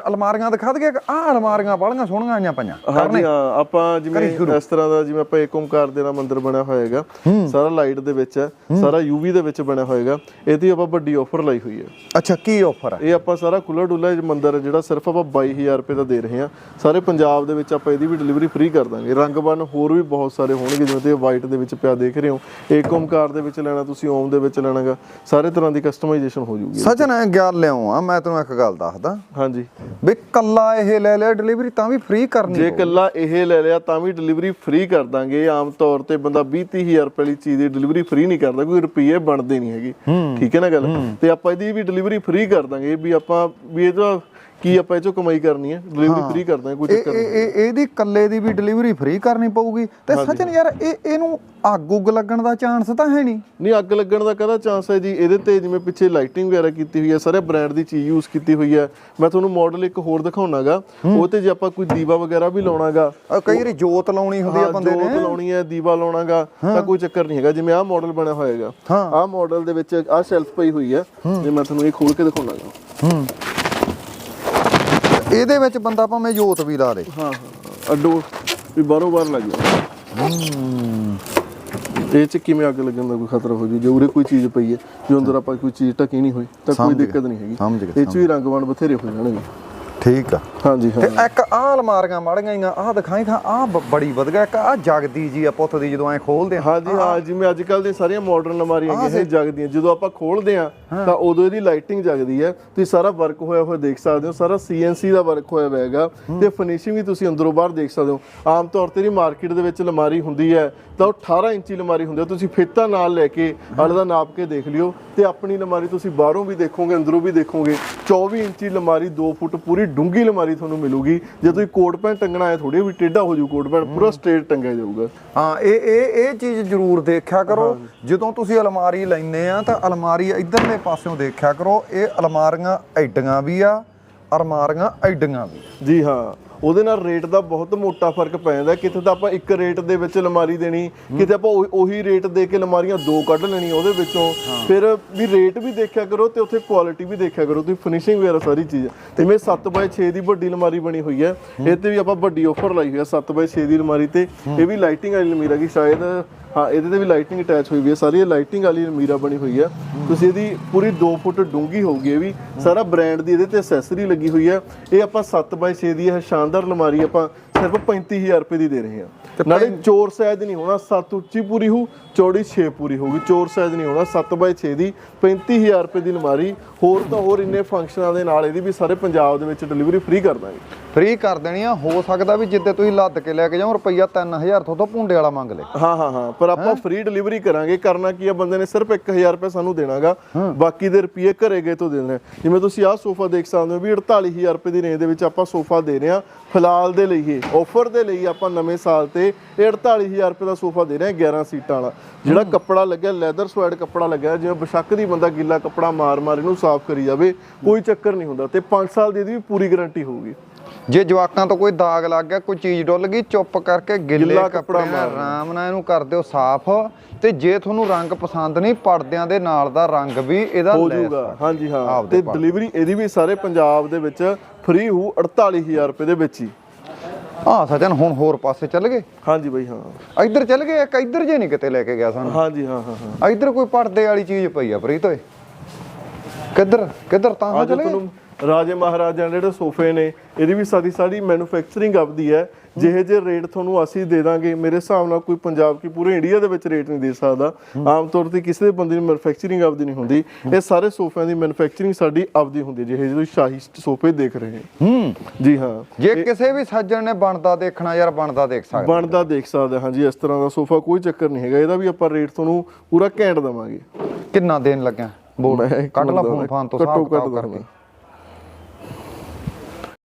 [SPEAKER 1] ਅਲਮਾਰੀਆਂ ਦਿਖਾ ਦਈਏ ਆ ਅਲਮਾਰੀਆਂ ਬਾਲੀਆਂ ਸੋਹਣੀਆਂ ਆਈਆਂ ਪਈਆਂ।
[SPEAKER 2] ਹਾਂਜੀ ਹਾਂ ਆਪਾਂ ਜਿਵੇਂ ਇਸ ਤਰ੍ਹਾਂ ਦਾ ਜਿਵੇਂ ਆਪਾਂ ਏਕ ਓਮਕਾਰ ਦੇ ਦਾ ਮੰਦਿਰ ਬਣਿਆ ਹੋਏਗਾ ਸਾਰਾ ਲਾਈਟ ਦੇ ਵਿੱਚ ਹੈ ਸਾਰਾ ਯੂਵੀ ਦੇ ਵਿੱਚ ਬਣਿਆ ਹੋਏਗਾ। ਇਹਦੀ ਆਪਾਂ ਵੱਡੀ ਆਫਰ ਲਾਈ ਹੋਈ ਹੈ।
[SPEAKER 1] ਅੱਛਾ ਕੀ ਆਫਰ ਹੈ?
[SPEAKER 2] ਇਹ ਆਪਾਂ ਸਾਰਾ ਖੁੱਲਾ ਡੁੱਲਾ ਇਹ ਮੰਦਿਰ ਹੈ ਜਿਹੜਾ ਸਿਰਫ ਆਪਾਂ 22000 ਰੁਪਏ ਦਾ ਦੇ ਰਹੇ ਹਾਂ। ਸਾਰੇ ਪੰਜਾਬ ਦੇ ਵਿੱਚ ਆਪਾਂ ਇਹਦੀ ਵੀ ਡਿਲੀਵਰੀ ਫ੍ਰੀ ਕਰ ਦਾਂਗੇ। ਰੰਗ ਬਨ ਹੋਰ ਵੀ ਬਹੁਤ ਸਾਰੇ ਹੋਣਗੇ ਜਿਵੇਂ ਤੇ ਵਾਈਟ ਦੇ ਵਿੱਚ ਪਿਆ ਦੇਖ ਰਹੇ ਹੋ। ਏਕ ਓਮਕਾਰ ਦੇ ਵਿੱਚ ਲੈਣਾ ਤੁਸੀਂ ਓਮ ਦੇ ਵਿੱਚ ਲੈਣਾਗਾ। ਸਾਰੇ ਤਰ੍ਹਾਂ ਦੀ ਕਸਟਮਾਈਜ਼ੇਸ਼ਨ ਹੋ ਜੂਗੀ
[SPEAKER 1] ਸਚਨ ਐ ਗੱਲ ਲਿਆਉਂ ਆ ਮੈਂ ਤੈਨੂੰ ਇੱਕ ਗੱਲ ਦੱਸਦਾ।
[SPEAKER 2] ਹਾਂਜੀ।
[SPEAKER 1] ਵੀ ਕੱਲਾ ਇਹ ਲੈ ਲਿਆ ਡਿਲੀਵਰੀ ਤਾਂ ਵੀ ਫ੍ਰੀ ਕਰਨੀ
[SPEAKER 2] ਜੇ ਇਕੱਲਾ ਇਹ ਲੈ ਲਿਆ ਤਾਂ ਵੀ ਡਿਲੀਵਰੀ ਫ੍ਰੀ ਕਰ ਦਾਂਗੇ। ਆਮ ਤੌਰ ਤੇ ਬੰਦਾ 20 30000 ਰੁਪਏ ਵਾਲੀ ਚੀਜ਼ ਦੀ ਡਿਲੀਵਰੀ ਫ੍ਰੀ ਨਹੀਂ ਕਰਦਾ ਕੋਈ ਰੁਪਈਏ ਬਣਦੇ ਨਹੀਂ ਹੈਗੇ। ਠੀਕ ਹੈ ਨਾ ਗੱਲ? ਤੇ ਆਪਾਂ ਇਹਦੀ ਵੀ ਡਿਲੀਵਰੀ ਫ੍ਰੀ ਕਰ ਦਾਂਗੇ ਵੀ ਆਪਾਂ ਵੀ ਇਹਦਾ ਕੀ ਆਪਾਂ ਇਹ ਚੋਂ ਕਮਾਈ ਕਰਨੀ ਹੈ? ਡਿਲੀਵਰੀ ਫ੍ਰੀ ਕਰ ਦਾਂਗੇ ਕੋਈ ਚੱਕਰ
[SPEAKER 1] ਇਹ ਇਹ- ਇਹਦੀ ਕੱਲੇ ਦੀ ਵੀ ਡਿਲੀਵਰੀ ਫ੍ਰੀ ਕਰਨੀ ਪਊਗੀ। ਤੇ ਸਚਨ ਯਾਰ ਇਹ ਇਹਨੂੰ ਅੱਗ ਉੱਗ ਲੱਗਣ ਦਾ ਚਾਂਸ ਤਾਂ ਹੈ ਨਹੀਂ।
[SPEAKER 2] ਨਹੀਂ ਅੱਗ ਲੱਗਣ ਦਾ ਕਹਦਾ ਚਾਂਸ ਹੈ ਜੀ? ਇਹਦੇ ਤੇ ਜਿਵੇਂ ਪਿੱਛੇ ਲਾਈਟਿੰਗ ਵਗੈਰਾ ਕੀਤੀ ਹੋਈ ਹੈ ਸਾਰੇ ਬ੍ਰਾਂਡ ਦੀ ਚੀਜ਼ ਯੂਜ਼ ਕੀਤੀ ਹੋਈ ਹੈ। ਮੈਂ ਤੁਹਾਨੂੰ ਮਾਡਲ ਇੱਕ ਹੋਰ ਦਿਖਾਉਣਾਗਾ। ਉਹ ਤੇ ਜੇ ਆਪਾਂ ਕੋਈ ਦੀਵਾ ਵਗੈਰਾ ਵੀ ਲਾਉਣਾਗਾ।
[SPEAKER 1] ਆ ਕਈ ਵਾਰੀ ਜੋਤ ਲਾਉਣੀ ਹੁੰਦੀ ਆ
[SPEAKER 2] ਹਾਂ
[SPEAKER 1] ਬੰਦੇ
[SPEAKER 2] ਜੋਤ
[SPEAKER 1] ਨੇ।
[SPEAKER 2] ਲਾਉਣੀ ਹੈ ਦੀਵਾ ਲਾਉਣਾਗਾ ਤਾਂ ਕੋਈ ਚੱਕਰ ਨਹੀਂ ਹੈਗਾ। ਜਿਵੇਂ ਆਹ ਮਾਡਲ ਬਣਿਆ ਹੋਏਗਾ
[SPEAKER 1] ਹਾਂ।
[SPEAKER 2] ਆਹ ਮਾਡਲ ਦੇ ਵਿੱਚ ਆਹ ਸ਼ੈਲਫ ਪਈ ਹੋਈ ਹੈ। ਜੇ ਮੈਂ ਤੁਹਾਨੂੰ ਇਹ ਖੋਲ ਕੇ ਦਿਖਾਉਣਾਗਾ।
[SPEAKER 1] ਹੂੰ। ਇਹਦੇ ਵਿੱਚ ਬੰਦਾ ਭਾਵੇਂ ਜੋਤ ਵੀ ਲਾ ਲੇ।
[SPEAKER 2] ਹਾਂ ਹਾਂ ਅੱਡੋ ਵੀ ਬਾਹਰੋਂ ਬਾਹਰ ਲੱਗ ਗਿਆ ਇਹ ਚ ਕਿਵੇਂ ਅੱਗ ਲੱਗਣ ਦਾ ਕੋਈ ਖਤਰਾ ਹੋ ਜੂ? ਜੇ ਉਰੇ ਕੋਈ ਚੀਜ਼ ਪਈ ਹੈ ਜੇ ਅੰਦਰ ਆਪਾਂ ਕੋਈ ਚੀਜ਼ ਢਕੀ ਨਹੀਂ ਹੋਈ ਤਾਂ ਕੋਈ
[SPEAKER 1] ਸਮਝ
[SPEAKER 2] ਦਿੱਕਤ ਨਹੀਂ ਹੈਗੀ।
[SPEAKER 1] ਸਮਝ ਗਿਆ,
[SPEAKER 2] ਇਹ ਚ ਵੀ ਰੰਗ ਬਣ ਬਥੇਰੇ ਹੋ ਜਾਣਗੇ।
[SPEAKER 1] ਠੀਕ ਆ।
[SPEAKER 2] ਹਾਂਜੀ ਹਾਂ
[SPEAKER 1] ਤੇ ਇੱਕ ਆਹ ਅਲਮਾਰੀਆਂ ਮਾੜੀਆਂ ਗਈਆਂ ਆਹ ਦਿਖਾਈ ਖਾਂ ਆਹ ਬੜੀ ਵਧੀਆ ਇੱਕ ਆਹ ਜਗਦੀ ਜੀ ਆ ਪੁੱਤ ਦੀ ਜਦੋਂ ਐ ਖੋਲਦੇ ਆ।
[SPEAKER 2] ਹਾਂਜੀ ਹਾਂ ਜਿਵੇਂ ਅੱਜ ਕੱਲ ਦੀਆਂ ਸਾਰੀਆਂ ਮਾਡਰਨ ਅਲਮਾਰੀਆਂ ਇਹ ਜਗਦੀਆਂ ਜਦੋਂ ਆਪਾਂ ਖੋਲਦੇ ਆ ਤਾਂ ਉਦੋਂ ਇਹਦੀ ਲਾਈਟਿੰਗ ਜਗਦੀ ਹੈ ਤੁਸੀਂ ਸਾਰਾ ਵਰਕ ਹੋਇਆ ਹੋਇਆ ਦੇਖ ਸਕਦੇ ਹੋ ਸਾਰਾ CNC ਦਾ ਵਰਕ ਹੋਇਆ ਹੋਇਆ ਹੈਗਾ। ਤੇ ਫਿਨਿਸ਼ਿੰਗ ਵੀ ਤੁਸੀਂ ਅੰਦਰੋਂ ਬਾਹਰ ਦੇਖ ਸਕਦੇ ਹੋ। ਆਮ ਤੌਰ ਤੇ ਜਿਹੜੀ ਮਾਰਕੀਟ ਦੇ ਵਿੱਚ ਅਲਮਾਰੀ ਹੁੰਦੀ ਹੈ ਤਾਂ ਉਹ 18 ਇੰਚੀ ਅਲਮਾਰੀ ਹੁੰਦੀ ਹੈ ਤੁਸੀਂ ਫੀਤਾ ਨਾਲ ਲੈ ਕੇ ਆਲੇ ਦਾ ਨਾਪ ਕੇ ਦੇਖ ਲਿਓ। ਤੇ ਆਪਣੀ ਅਲਮਾਰੀ ਤੁਸੀਂ ਬਾਹਰੋਂ ਵੀ ਦੇਖੋਗੇ ਅੰਦਰੋਂ ਵੀ ਦੇਖੋਗੇ। 24 ਇੰਚੀ ਅਲਮਾਰੀ 2 ਫੁੱਟ ਪੂਰੀ ਡੂੰਗੀ ਅਲਮਾਰੀ ਤੁਹਾਨੂੰ ਮਿਲੂਗੀ। ਜੇ ਤੁਸੀਂ ਕੋਟ ਪੈਂਟ ਟੰਗਣਾ ਹੈ ਥੋੜੀ ਵੀ ਟੇਢਾ ਹੋ ਜੂ ਕੋਟ ਪੈਂਟ ਪੂਰਾ ਸਟ੍ਰੇਟ ਟੰਗਿਆ ਜਾਊਗਾ।
[SPEAKER 1] ਹਾਂ ਇਹ ਇਹ ਇਹ ਚੀਜ਼ ਜ਼ਰੂਰ ਦੇਖਿਆ ਕਰੋ। ਜਦੋਂ ਤੁਸੀਂ ਅਲਮਾਰੀ ਲੈਨੇ ਆ ਤਾਂ ਅਲਮਾਰੀ ਇਧਰਲੇ ਪਾਸਿਓਂ ਦੇਖਿਆ ਕਰੋ ਇਹ ਅਲਮਾਰੀਆਂ ਐਡੀਆਂ ਵੀ ਆ ਅਲਮਾਰੀਆਂ ਐਡੀਆਂ ਵੀ
[SPEAKER 2] ਜੀ ਹਾਂ। ਉਹਦੇ ਨਾਲ ਰੇਟ ਦਾ ਬਹੁਤ ਮੋਟਾ ਫ਼ਰਕ ਪੈ ਜਾਂਦਾ ਕਿਤੇ ਤਾਂ ਆਪਾਂ ਇੱਕ ਰੇਟ ਦੇ ਵਿੱਚ ਅਲਮਾਰੀ ਦੇਣੀ ਕਿਤੇ ਆਪਾਂ ਉਹੀ- ਰੇਟ ਦੇ ਕੇ ਅਲਮਾਰੀਆਂ ਦੋ ਕੱਢ ਲੈਣੀ ਉਹਦੇ ਵਿੱਚੋਂ। ਫਿਰ ਵੀ ਰੇਟ ਵੀ ਦੇਖਿਆ ਕਰੋ ਤੇ ਉੱਥੇ ਕੁਆਲਿਟੀ ਵੀ ਦੇਖਿਆ ਕਰੋ। ਤੁਸੀਂ ਫਿਨਿਸ਼ਿੰਗ ਵਗੈਰਾ ਸਾਰੀ ਚੀਜ਼ ਜਿਵੇਂ 7x6 ਦੀ ਵੱਡੀ ਅਲਮਾਰੀ ਬਣੀ ਹੋਈ ਹੈ। ਇਹ ਤੇ ਵੀ ਆਪਾਂ ਵੱਡੀ ਆਫਰ ਲਾਈ ਹੋਈ ਹੈ 7x6 ਦੀ ਅਲਮਾਰੀ ਤੇ। ਇਹ ਵੀ ਲਾਈਟਿੰਗ ਵਾਲੀ ਅਲਮੀਰਾ ਕੀ ਸ਼ਾਇਦ ਹਾਂ ਇਹਦੇ ਤੇ ਵੀ ਲਾਈਟਿੰਗ ਅਟੈਚ ਹੋਈ ਹੋਈ ਹੈ। ਸਾਰੀ ਇਹ ਲਾਈਟਿੰਗ ਵਾਲੀ ਅਲਮੀਰਾ ਬਣੀ ਹੋਈ ਹੈ। ਤੁਸੀਂ ਇਹਦੀ ਪੂਰੀ 2 ਫੁੱਟ ਡੂੰਗੀ ਹੋਊਗੀ ਇਹ ਵੀ। ਸਾਰਾ ਬ੍ਰਾਂਡ ਦੀ ਇਹਦੇ ਤੇ ਅਸੈਸਰੀ ਲੱਗੀ ਹੋਈ ਹੈ। ਇਹ ਆਪਾਂ 7x6 ਦੀ ਇਹ ਸ਼ਾਨਦਾਰ ਅਲਮਾਰੀ ਆਪਾਂ ਸਿਰਫ 35000 ਰੁਪਏ ਦੀ ਦੇ ਰਹੇ ਹਾਂ। ਨਾਲੇ ਚੋਰ ਸਾਈਜ਼ ਨਹੀਂ ਹੋਣਾ 7 ਉੱਚੀ ਪੂਰੀ ਹੋਊ ਚੌੜੀ 6 ਪੂਰੀ ਹੋਊਗੀ। ਚੋਰ ਸਾਈਜ਼ ਨਹੀਂ ਹੋਣਾ 7x6 ਦੀ 35000 ਰੁਪਏ ਦੀ ਅਲਮਾਰੀ। ਹੋਰ ਤਾਂ ਹੋਰ ਇੰਨੇ ਫੰਕਸ਼ਨਾਂ ਦੇ ਨਾਲ ਇਹਦੀ ਵੀ ਸਾਰੇ ਪੰਜਾਬ ਦੇ ਵਿੱਚ ਡਿਲੀਵਰੀ ਫ੍ਰੀ ਕਰ ਦਾਂਗੇ।
[SPEAKER 1] ਫ੍ਰੀ ਕਰ ਦੇਣੀ ਆ ਹੋ ਸਕਦਾ ਵੀ ਜਿੱਦੇ ਤੁਸੀਂ ਲੱਦ ਕੇ ਲੈ ਕੇ ਜਾਓ ਰੁਪਈਆ 3000 ਤੋਂ ਤੋਂ ਪੁੰਡੇ ਵਾਲਾ ਮੰਗ ਲੇ।
[SPEAKER 2] ਹਾਂ ਹਾਂ ਹਾਂ ਪਰ ਆਪਾਂ ਫ੍ਰੀ ਡਿਲੀਵਰੀ ਕਰਾਂਗੇ ਕਰਨਾ ਕੀ ਆ ਬੰਦੇ ਨੇ ਸਿਰਫ 1000 ਰੁਪਏ ਸਾਨੂੰ ਦੇਣਾਗਾ ਬਾਕੀ ਦੇ ਰੁਪਏ ਘਰੇ ਗਏ ਤੋਂ ਦੇਣੇ। ਜਿਵੇਂ ਤੁਸੀਂ ਆਹ ਸੋਫਾ ਦੇਖ ਸਕਦੇ ਹੋ ਵੀ 48000 ਰੁਪਏ ਦੀ ਰੇਂਜ ਦੇ ਵਿੱਚ ਆਪਾਂ ਸੋਫਾ ਦੇ ਰਹੇ ਹਾਂ ਫਿਲਹਾਲ ਦੇ ਲਈ ਇਹ ਆਫਰ ਦੇ ਲਈ ਆਪਾਂ ਨਵੇਂ ਸਾਲ ਤੇ ਇਹ 48000 ਰੁਪਏ ਦਾ ਸੋਫਾ ਦੇ ਰਹੇ ਹਾਂ 11 ਸੀਟਾਂ ਵਾਲਾ। ਜਿਹੜਾ ਕੱਪੜਾ ਲੱਗਿਆ ਲੈਦਰ ਸਵੈਡ ਕੱਪੜਾ ਲੱਗਿਆ ਜਿਵੇਂ ਬਸ਼ੱਕ ਦੀ ਬੰਦਾ ਗਿੱਲਾ ਕੱਪੜਾ ਮਾਰ ਮਾਰ ਇਹਨੂੰ ਸਾਫ਼ ਕਰੀ ਜਾਵੇ ਕੋਈ ਚੱਕਰ ਨਹੀਂ ਹੁੰਦਾ ਤੇ 5 ਸਾਲ ਦੀ ਇਹਦੀ ਵੀ ਪੂਰੀ ਗਾਰੰਟੀ ਹੋਊਗੀ।
[SPEAKER 1] ਜੇ ਜਵਾਕਾਂ ਤੋਂ ਕੋਈ ਦਾਗ ਲੱਗ ਗਿਆ ਕੋਈ ਚੀਜ਼ ਡੁੱਲ ਗਈ ਚੁੱਪ ਕਰਕੇ ਗਿੱਲੇ
[SPEAKER 2] ਗਿੱਲਾ
[SPEAKER 1] ਕੱਪੜੇ
[SPEAKER 2] ਕੱਪੜਾ
[SPEAKER 1] ਨਾਲ। ਆਰਾਮ ਨਾਲ ਇਹਨੂੰ ਕਰ ਦਿਓ ਸਾਫ਼। ਤੇ ਜੇ ਤੁਹਾਨੂੰ ਰੰਗ ਪਸੰਦ ਨਹੀਂ ਪਰਦਿਆਂ ਦੇ ਨਾਲ ਦਾ ਰੰਗ ਵੀ ਇਹਦਾ
[SPEAKER 2] ਹੋ
[SPEAKER 1] ਲੈ
[SPEAKER 2] ਜਾਊਗਾ। ਹਾਂਜੀ ਹਾਂ।
[SPEAKER 1] ਆਪਦੇ
[SPEAKER 2] ਤੇ ਡਿਲੀਵਰੀ ਇਹਦੀ ਵੀ ਸਾਰੇ ਪੰਜਾਬ ਦੇ ਵਿੱਚ ਫ੍ਰੀ ਹੋਊ 48000 ਰੁਪਏ ਦੇ ਵਿੱਚ ਹੀ।
[SPEAKER 1] ਹਾਂ ਸਜਣ ਹੁਣ ਹੋਰ ਪਾਸੇ ਚੱਲ ਗਏ?
[SPEAKER 2] ਹਾਂਜੀ ਬਾਈ ਹਾਂ।
[SPEAKER 1] ਇੱਧਰ ਚੱਲ ਗਏ ਇੱਕ ਇੱਧਰ ਜੇ ਨਹੀਂ ਕਿਤੇ ਲੈ ਕੇ ਗਿਆ ਸਾਨੂੰ?
[SPEAKER 2] ਹਾਂਜੀ ਹਾਂ ਹਾਂ ਹਾਂ।
[SPEAKER 1] ਇੱਧਰ ਕੋਈ ਪਰਦੇ ਵਾਲੀ ਚੀਜ਼ ਪਈ ਆ ਪ੍ਰੀਤ ਓਏ। ਕਿੱਧਰ? ਕਿੱਧਰ ਤਾਂ ਹਾਂ ਚਲੇ ਗਏ?
[SPEAKER 2] ਤੁਹਾਨੂੰ। ਰਾਜੇ ਮਹਾਰਾਜਿਆਂ ਦੇ ਜਿਹੜੇ ਸੋਫੇ ਨੇ ਇਹਦੀ ਵੀ ਸਾਡੀ ਸਾਰੀ ਮੈਨੂਫੈਕਚਰਿੰਗ ਆਪਦੀ ਹੈ। ਜਿਹੇ ਜੇ ਰੇਟ ਤੁਹਾਨੂੰ ਅਸੀਂ ਦੇ ਦਾਂਗੇ ਮੇਰੇ ਹਿਸਾਬ ਨਾਲ ਕੋਈ ਪੰਜਾਬ ਕੀ ਪੂਰੇ ਇੰਡੀਆ ਦੇ ਵਿੱਚ ਰੇਟ ਨਹੀਂ ਦੇ ਸਕਦਾ। ਆਮ ਤੌਰ ਤੇ ਕਿਸੇ ਦੇ ਬੰਦੇ ਦੀ ਮੈਨੂਫੈਕਚਰਿੰਗ ਆਪਦੀ ਨਹੀਂ ਹੁੰਦੀ। ਇਹ ਸਾਰੇ ਸੋਫਿਆਂ ਦੀ ਮੈਨੂਫੈਕਚਰਿੰਗ ਸਾਡੀ ਆਪਦੀ ਹੁੰਦੀ ਜਿਹੇ ਤੁਸੀਂ ਸ਼ਾਹੀ ਸੋਫੇ ਦੇਖ ਰਹੇ ਹੋ। ਜੀ ਹਾਂ।
[SPEAKER 1] ਜੇ ਕਿਸੇ ਵੀ ਸੱਜਣ ਨੇ ਬਣਦਾ ਦੇਖਣਾ ਯਾਰ ਬਣਦਾ ਦੇਖ ਸਕਦਾ
[SPEAKER 2] ਬਣਦਾ ਦੇਖ ਸਕਦੇ ਹਾਂ ਜੀ ਇਸ ਤਰ੍ਹਾਂ ਦਾ ਸੋਫਾ ਕੋਈ ਚੱਕਰ ਨਹੀਂ ਹੈਗਾ। ਇਹਦਾ ਵੀ ਆਪਾਂ ਰੇਟ ਤੁਹਾਨੂੰ ਪੂਰਾ ਘੈਂਟ ਦਵਾਂਗੇ।
[SPEAKER 1] ਕਿੰਨਾ ਦੇਣ ਲੱਗਿਆ? ਬੋਲ ਕੱਢ ਲਾ ਫੋਨ ਫਾਨ ਤੋਂ
[SPEAKER 2] ਦਵਾਂਗਾ।
[SPEAKER 1] ਕਰਕੇ।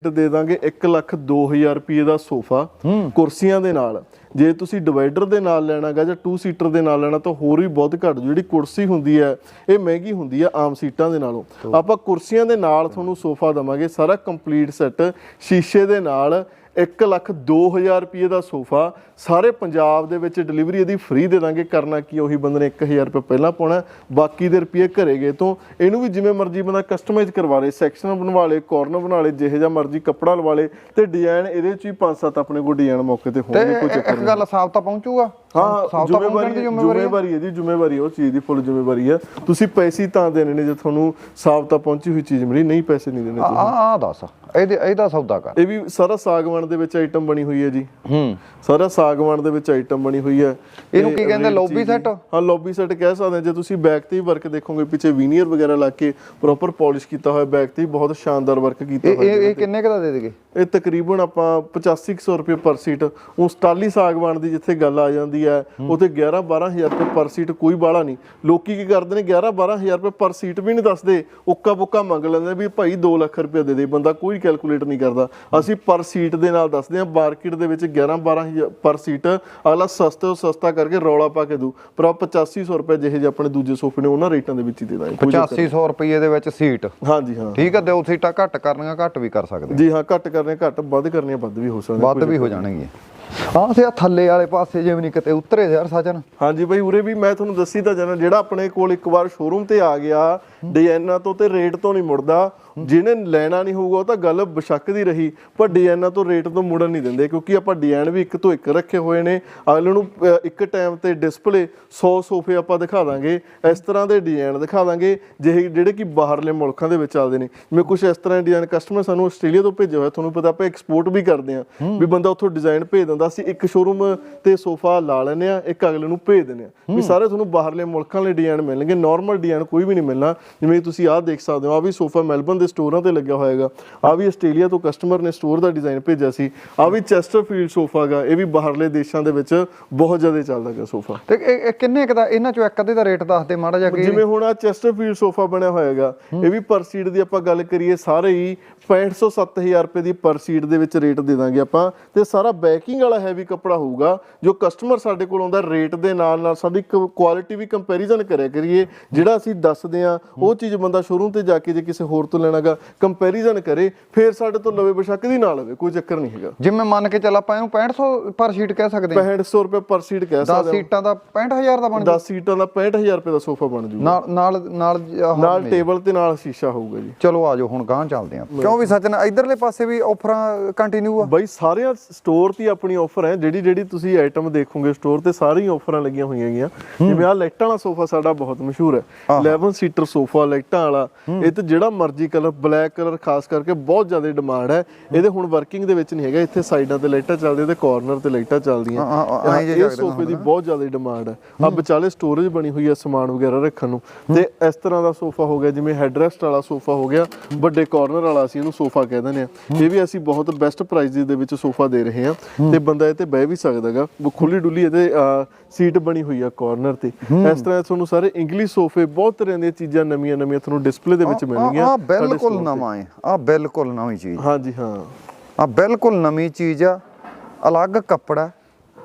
[SPEAKER 2] ਦੇ ਦਾਂਗੇ 1 ਲੱਖ 2000 ਰੁਪਏ ਦਾ ਸੋਫਾ ਕੁਰਸੀਆਂ ਦੇ ਨਾਲ। ਜੇ ਤੁਸੀਂ ਡਿਵਾਈਡਰ ਦੇ ਨਾਲ ਲੈਣਾਗਾ ਜਾਂ 2 ਸੀਟਰ ਦੇ ਨਾਲ ਲੈਣਾ ਤਾਂ ਹੋਰ ਵੀ ਬਹੁਤ ਘੱਟ। ਜਿਹੜੀ ਕੁਰਸੀ ਹੁੰਦੀ ਹੈ ਇਹ ਮਹਿੰਗੀ ਹੁੰਦੀ ਹੈ ਆਮ ਸੀਟਾਂ ਦੇ ਨਾਲੋਂ। ਆਪਾਂ ਕੁਰਸੀਆਂ ਦੇ ਨਾਲ ਤੁਹਾਨੂੰ ਸੋਫਾ ਦਵਾਂਗੇ ਸਾਰਾ ਕੰਪਲੀਟ ਸੈੱਟ ਸ਼ੀਸ਼ੇ ਦੇ ਨਾਲ 1 ਲੱਖ 2000 ਰੁਪਏ ਦਾ ਸੋਫਾ ਸਾਰੇ ਪੰਜਾਬ ਦੇ ਵਿੱਚ ਡਿਲੀਵਰੀ ਇਹਦੀ ਫ੍ਰੀ ਦੇ ਦਾਂਗੇ। ਕਰਨਾ ਕੀ ਹੈ, ਉਹੀ ਬੰਦੇ ਨੇ 1000 ਰੁਪਏ ਪਹਿਲਾਂ ਪਾਉਣਾ ਬਾਕੀ ਦੇ ਰੁਪਏ ਘਰੇ ਗਏ ਤੋਂ। ਇਹਨੂੰ ਵੀ ਜਿਵੇਂ ਮਰਜ਼ੀ ਬੰਦਾ ਕਸਟਮਾਈਜ਼ ਕਰਵਾ ਲੇ ਸੈਕਸ਼ਨ ਬਣਵਾ ਲੇ ਕਾਰਨਰ ਬਣਾ ਲੇ ਜਿਹੇ ਜਿਹਾ ਮਰਜ਼ੀ ਕੱਪੜਾ ਲਵਾ ਲੇ ਤੇ ਡਿਜ਼ਾਈਨ ਇਹਦੇ ਚ ਵੀ ਪੰਜ ਸੱਤ ਆਪਣੇ ਕੋਲ ਡਿਜ਼ਾਈਨ ਮੌਕੇ ਤੇ ਹੋਣਗੇ ਕੋਈ ਚੱਕਰ ਨਹੀਂ।
[SPEAKER 1] ਗੱਲ ਸਾਫ਼ ਤਾਂ ਪਹੁੰਚੂਗਾ।
[SPEAKER 2] ਹਾਂ ਜ਼ਿੰਮੇਵਾਰੀ
[SPEAKER 1] ਜ਼ਿੰਮੇਵਾਰੀ। ਹੈ।
[SPEAKER 2] ਹੈ ਜੀ ਜ਼ਿੰਮੇਵਾਰੀ ਹੈ, ਉਹ ਚੀਜ਼ ਦੀ ਫੁੱਲ ਜ਼ਿੰਮੇਵਾਰੀ ਹੈ ਤੁਸੀਂ ਪੈਸੇ ਹੀ ਤਾਂ ਦੇਣੇ ਨੇ ਜੇ ਤੁਹਾਨੂੰ ਸਾਫ਼ ਤਾਂ ਪਹੁੰਚੀ ਹੋਈ ਚੀਜ਼ ਮਿਲੀ ਨਹੀਂ ਪੈਸੇ ਨਹੀਂ ਦੇਣੇ
[SPEAKER 1] ਆ ਆ ਆ ਦੱਸ। ਇਹਦੇ ਇਹਦਾ ਸੌਦਾ ਕਰ।
[SPEAKER 2] ਇਹ ਵੀ ਸਾਰਾ ਸਾਗਵਾਨ ਦੇ ਵਿੱਚ ਆਈਟਮ ਬਣੀ ਹੋਈ ਹੈ ਜੀ।
[SPEAKER 1] ਹੂੰ।
[SPEAKER 2] ਸਾਰਾ ਸਾਗਵਾਨ ਦੇ ਵਿੱਚ ਆਈਟਮ ਬਣੀ ਹੋਈ ਹੈ।
[SPEAKER 1] ਇਹਨੂੰ ਕੀ ਕਹਿੰਦੇ,
[SPEAKER 2] ਦੀ-
[SPEAKER 1] set?
[SPEAKER 2] ਹਾਂ ਲੌਬੀ ਸੈੱਟ ਕਹਿ ਸਕਦੇ ਹਾਂ। ਜੇ ਤੁਸੀਂ ਬੈਕ ਤੇ ਹੀ ਵਰਕ ਦੇਖੋਗੇ ਪਿੱਛੇ ਵੀਨੀਅਰ ਵਗੈਰਾ ਲਾ ਕੇ ਪ੍ਰੋਪਰ ਪਾਲਿਸ਼ ਕੀਤਾ ਹੋਇਆ ਬੈਕ ਤੇ ਬਹੁਤ ਸ਼ਾਨਦਾਰ ਵਰਕ ਕੀਤਾ ਹੋਇਆ
[SPEAKER 1] ਇਹ ਇਹ ਕਿੰਨੇ ਕੁ ਦਾ ਦੇਗੇ?
[SPEAKER 2] ਇਹ ਤਕਰੀਬਨ ਆਪਾਂ 8500 ਰੁਪਏ ਪਰ ਸੀਟ ਉਹ ਸਟਾਲੀ ਸਾਗਵਾਨ ਦੀ ਜਿੱਥੇ ਗੱਲ ਆ ਜਾਂਦੀ ਹੈ ਉਥੇ 11 12000 ਰੁਪਏ ਪਰ ਸੀਟ ਕੋਈ ਬਾਲਾ ਨਹੀਂ। ਲੋਕੀ ਕੀ ਕਰਦੇ ਨੇ 11 12000 ਰੁਪਏ ਪਰ ਸੀਟ ਵੀ ਨਹੀਂ ਦੱਸਦੇ। ਉੱਕਾ ਬੁੱਕਾ ਮੰਗ ਲੈਂਦੇ ਵੀ ਭਾਈ 2 ਲੱਖ ਰੁਪਏ ਦੇ ਦੇ। ਬੰਦਾ ਕੋਈ ਕੈਲਕੂਲੇਟ ਨਹੀਂ ਕਰਦਾ। ਅਸੀਂ ਪਰ ਸੀਟ ਦੇ ਨਾਲ ਦੱਸਦੇ ਹਾਂ ਮਾਰਕੀਟ ਦੇ ਵਿੱਚ 11 12000 ਪਰ ਸੀਟ ਅਗਲਾ ਸਸਤੇ ਤੋਂ ਸਸਤਾ ਕਰਕੇ ਰੌਲਾ ਪਾ ਕੇ ਦੂ ਪਰ ਆ 8500 ਰੁਪਏ ਜਿਹੇ ਜਿਹੇ ਆਪਣੇ ਦੂਜੇ ਸੋਫੇ ਨੇ ਉਹਨਾਂ ਰੇਟਾਂ ਦੇ ਵਿੱਚ ਹੀ ਦੇ ਦਾਂਗੇ ਕੋਈ ਚੱਕਰ
[SPEAKER 1] 8500 ਰੁਪਏ ਦੇ ਵਿੱਚ ਸੀਟ।
[SPEAKER 2] ਹਾਂਜੀ ਹਾਂ।
[SPEAKER 1] ਠੀਕ ਹੈ ਦਿਓ ਸੀਟਾਂ ਘੱਟ ਕਰਨੀਆਂ ਘੱਟ ਵੀ ਕਰ ਸਕਦੇ
[SPEAKER 2] ਜੀ ਹਾਂ ਘੱਟ ਕਰਨੇ ਘੱਟ ਵੱਧ ਕਰਨੇ ਵੱਧ ਵੀ ਹੋ ਸਕਦੇ
[SPEAKER 1] ਵੱਧ ਵੀ ਹੋ ਜਾਣਗੀਆਂ। ਆਹ ਸੇ ਥੱਲੇ ਵਾਲੇ ਪਾਸੇ ਜਿਵੇਂ ਨਹੀਂ ਕਿਤੇ ਉਤਰੇ ਯਾਰ ਸਜਣ।
[SPEAKER 2] ਹਾਂਜੀ ਬਾਈ ਉਰੇ ਵੀ ਮੈਂ ਤੁਹਾਨੂੰ ਦੱਸੀ ਤਾਂ ਜਾਣਾ ਜਿਹੜਾ ਆਪਣੇ ਕੋਲ ਇੱਕ ਵਾਰ ਸ਼ੋਰੂਮ ਤੇ ਆ ਗਿਆ ਡਿਜ਼ਾਈਨਾਂ ਤੋਂ ਤੇ ਰੇਟ ਤੋਂ ਨਹੀਂ ਮੁੜਦਾ। ਜਿਹਨੇ ਲੈਣਾ ਨਹੀਂ ਹੋਊਗਾ ਉਹ ਤਾਂ ਗੱਲ ਬਸ਼ੱਕ ਦੀ ਰਹੀ। ਪਰ ਡਿਜ਼ਾਈਨਾਂ ਤੋਂ ਰੇਟ ਤੋਂ ਮੁੜਨ ਨਹੀਂ ਦਿੰਦੇ ਕਿਉਂਕਿ ਆਪਾਂ ਡਿਜ਼ਾਈਨ ਵੀ ਇੱਕ ਤੋਂ ਇੱਕ ਰੱਖੇ ਹੋਏ ਨੇ। ਅਗਲੇ ਨੂੰ ਇੱਕ ਟਾਈਮ ਤੇ ਡਿਸਪਲੇ 100 ਸੋਫੇ ਆਪਾਂ ਦਿਖਾ ਦਾਂਗੇ। ਇਸ ਤਰ੍ਹਾਂ ਦੇ ਡਿਜ਼ਾਈਨ ਦਿਖਾ ਦਾਂਗੇ ਜਿਹੇ ਜਿਹੜੇ ਕਿ ਬਾਹਰਲੇ ਮੁਲਕਾਂ ਦੇ ਵਿੱਚ ਚੱਲਦੇ ਨੇ। ਜਿਵੇਂ ਕੁਝ ਇਸ ਤਰ੍ਹਾਂ ਦੇ ਡਿਜ਼ਾਈਨ ਕਸਟਮਰ ਸਾਨੂੰ ਆਸਟ੍ਰੇਲੀਆ ਤੋਂ ਭੇਜਿਆ ਹੋਇਆ ਤੁਹਾਨੂੰ ਪਤਾ ਆਪਾਂ ਐਕਸਪੋਰਟ ਵੀ ਕਰਦੇ ਆ ਵੀ ਬੰਦਾ ਉੱਥੋਂ ਡਿਜ਼ਾਈਨ ਭੇਜ ਦਿੰਦਾ ਸੀ ਇੱਕ ਸ਼ੋਰੂਮ ਤੇ ਸੋਫਾ ਲਾ ਲੈਂਦੇ ਆ ਇੱਕ ਅਗਲੇ ਨੂੰ ਭੇਜ ਦਿੰਦੇ ਆ ਵੀ ਸਾਰੇ ਤੁਹਾਨੂੰ ਬਾਹਰਲੇ ਮੁਲਕਾਂ ਦੇ ਡਿਜ਼ਾਈਨ ਮਿਲਣਗੇ ਨਾਰਮਲ ਡਿਜ਼ਾਈਨ ਕੋਈ ਵੀ ਨਹੀਂ ਮਿਲਣਾ। ਜਿਵੇਂ ਤੁਸੀਂ ਆਹ ਦੇਖ ਸਕਦੇ ਹੋ ਆ ਵੀ ਸੋਫਾ ਮੈਲਬਨ ਦੇ ਸਟੋਰਾਂ ਤੇ ਲੱਗਿਆ ਹੋਏਗਾ ਆ ਵੀ ਆਸਟ੍ਰੇਲੀਆ ਤੋਂ ਕਸਟਮਰ ਨੇ ਸਟੋਰ ਦਾ ਡਿਜ਼ਾਈਨ ਭੇਜਿਆ ਸੀ। ਆ ਵੀ ਚੈਸਟਰਫੀਲਡ ਸੋਫਾ ਇਹ ਵੀ ਬਾਹਰਲੇ ਦੇਸ਼ਾਂ ਦੇ ਵਿੱਚ ਬਹੁਤ ਜ਼ਿਆਦਾ ਚੱਲਦਾ ਗਾ ਸੋਫਾ।
[SPEAKER 1] ਤੇ ਇਹ ਕਿੰਨੇ ਕੁ ਦਾ ਇਹਨਾਂ ਚੋਂ ਇੱਕ ਅੱਧੇ ਦਾ ਰੇਟ ਦੱਸ ਦੇ ਮਾੜਾ ਜਿਹਾ ਕਿ
[SPEAKER 2] ਜਿਵੇਂ ਹੁਣ ਆ ਚੈਸਟਰਫੀਲਡ ਸੋਫਾ ਬਣਿਆ ਹੋਇਆਗਾ ਇਹ ਵੀ ਪਰ ਸੀਟ ਦੀ ਆਪਾਂ ਗੱਲ ਕਰੀਏ ਸਾਰੇ ਹੀ 6500 7000 ਰੁਪਏ ਦੀ ਪਰ ਸੀਟ ਦੇ ਵਿੱਚ ਰੇਟ ਦੇ ਦਾਂਗੇ ਆਪਾਂ। ਤੇ ਸਾਰਾ ਬੈਕਿੰਗ ਵਾਲਾ ਹੈਵੀ ਕੱਪੜਾ ਹੋਊਗਾ ਜੋ ਕਸਟਮਰ ਸਾਡੇ ਕੋਲ ਆਉਂਦਾ ਰੇਟ ਦੇ ਨਾਲ ਨਾਲ ਸਾਡੀ ਕੁਆਲਿਟੀ ਵੀ ਕੰਪੈਰੀਜ਼ਨ ਕਰਿਆ ਕਰੀਏ ਜਿਹੜਾ ਅਸੀਂ ਦੱਸਦੇ ਆ ਉਹ ਚੀਜ਼ ਬੰਦਾ ਸ਼ੋਰੂਮ ਤੇ ਜਾ ਕੇ ਜੇ ਕਿਸੇ ਹੋਰ ਤੋਂ ਲੈਣਾਗਾ ਕੰਪੈਰੀਜ਼ਨ ਕਰੇ ਫਿਰ ਸਾਡੇ ਤੋਂ ਲਵੇ ਬਸ਼ੱਕ ਦੀ ਨਾ ਲਵੇ ਕੋਈ ਚੱਕਰ ਨਹੀਂ ਹੈਗਾ।
[SPEAKER 1] ਜਿਵੇਂ ਮੰਨ ਕੇ ਚੱਲ ਆਪਾਂ ਇਹਨੂੰ 6500 ਪਰ ਸ਼ੀਟ ਕਹਿ ਸਕਦੇ ਹਾਂ।
[SPEAKER 2] 6500 ਰੁਪਏ ਪਰ ਸੀਟ ਕਹਿ
[SPEAKER 1] 10
[SPEAKER 2] ਸਕਦੇ
[SPEAKER 1] ਸੀਟਾਂ ਦਾ 65000 ਦਾ ਬਣ
[SPEAKER 2] 10 ਸੀਟਾਂ ਦਾ 65000 ਰੁਪਏ ਦਾ ਸੋਫਾ ਬਣ ਜੂਗਾ।
[SPEAKER 1] ਨਾਲ ਨਾਲ ਨਾਲ
[SPEAKER 2] ਨਾਲ ਟੇਬਲ ਤੇ ਨਾਲ ਸ਼ੀਸ਼ਾ ਹੋਊਗਾ ਜੀ।
[SPEAKER 1] ਚਲੋ ਆਜੋ ਹੁਣ ਗਾਂ ਚੱਲਦੇ ਆਂ ਕਿਉਂ ਵੀ ਸੱਚ ਨਾ ਇਧਰਲੇ ਪਾਸੇ ਵੀ ਆਫਰਾਂ ਕੰਟੀਨਿਊ ਆ?
[SPEAKER 2] ਬਾਈ ਸਾਰਿਆਂ ਸਟੋਰ ਤੇ ਆਪਣੀ ਆਫਰ ਹੈ। ਜਿਹੜੀ ਜਿਹੜੀ ਤੁਸੀਂ ਆਈਟਮ ਦੇਖੋਗੇ ਸਟੋਰ ਤੇ ਸਾਰੀਆਂ ਆਫਰਾਂ ਲੱਗੀਆਂ ਹੋਈਆਂ ਹੈਗੀਆਂ। ਜਿਵੇਂ ਆ ਲਾਈਟਾਂ ਵਾਲਾ ਸੋਫਾ ਸਾਡਾ ਬਹੁਤ ਮਸ਼ਹੂਰ ਹੈ। 11 ਸੀਟਰ ਸੋਫਾ ਲਾਈਟਾਂ ਵਾਲਾ ਇਹ ਤੇ ਜਿਹੜਾ ਮਰਜ਼ੀ ਕਲਰ ਬਲੈਕ ਕਲਰ ਖਾਸ ਕਰਕੇ ਬਹੁਤ ਜ਼ਿਆਦਾ ਡਿਮਾਂਡ ਹੈ। ਇਹਦੇ ਹੁਣ ਵਰਕਿੰਗ ਦੇ ਵਿੱਚ ਨਹੀਂ ਹੈਗਾ ਇੱਥੇ ਸਾਈਡਾਂ ਤੇ ਲਾਈਟਾਂ ਚੱਲਦੀਆਂ ਤੇ ਕਾਰਨਰ ਤੇ ਲਾਈਟਾਂ ਚੱਲਦੀਆਂ। ਇਹ ਸੋਫੇ ਦੀ ਬਹੁਤ ਜ਼ਿਆਦਾ ਡਿਮਾਂਡ ਹੈ। ਆ ਵਿਚਾਲੇ ਸਟੋਰੇਜ ਬਣੀ ਹੋਈ ਹੈ ਸਮਾਨ ਵਗੈਰਾ ਰੱਖਣ ਨੂੰ। ਤੇ ਇਸ ਤਰ੍ਹਾਂ ਦਾ ਸੋਫਾ ਹੋ ਗਿਆ ਜਿਵੇਂ ਹੈਡਰੈਸਟ ਵਾਲਾ ਸੋਫਾ ਹੋ ਗਿਆ ਵੱਡੇ ਕਾਰਨਰ ਵਾਲਾ ਅਸੀਂ ਇਹਨੂੰ ਸੋਫਾ ਕਹਿ ਦਿੰਦੇ ਆ ਇਹ ਵੀ ਅਸੀਂ ਬਹੁਤ ਬੈਸਟ ਪ੍ਰਾਈਸ ਦੇ ਵਿੱਚ ਸੋਫਾ ਦੇ ਰਹੇ ਹਾਂ। ਤੇ ਬੰਦਾ ਇਹ ਤੇ ਬਹਿ ਵੀ ਸਕਦਾਗਾ ਖੁੱਲੀ ਡੁੱਲੀ ਇਹਦੇ ਸੀਟ ਬਣੀ ਹੋਈ ਆ ਕਾਰਨਰ ਤੇ। ਇਸ ਤਰ੍ਹਾਂ ਤੁਹਾਨੂੰ ਸਾਰੇ ਇੰਗਲਿਸ਼ ਸੋਫੇ ਬਹੁਤ ਤਰ੍ਹਾਂ ਦੀਆਂ ਚੀਜ਼ਾਂ ਨਵੀਆਂ ਨਵੀਆਂ ਤੁਹਾਨੂੰ ਡਿਸਪਲੇ ਦੇ ਵਿੱਚ ਮਿਲਣਗੀਆਂ
[SPEAKER 1] ਆ ਬਿਲਕੁਲ। ਨਵਾਂ ਹੈ ਆ ਬਿਲਕੁਲ ਨਵੀਂ ਚੀਜ਼
[SPEAKER 2] ਹਾਂਜੀ ਹਾਂ
[SPEAKER 1] ਆ ਬਿਲਕੁਲ ਨਵੀਂ ਚੀਜ਼ ਆ ਅਲੱਗ ਕੱਪੜਾ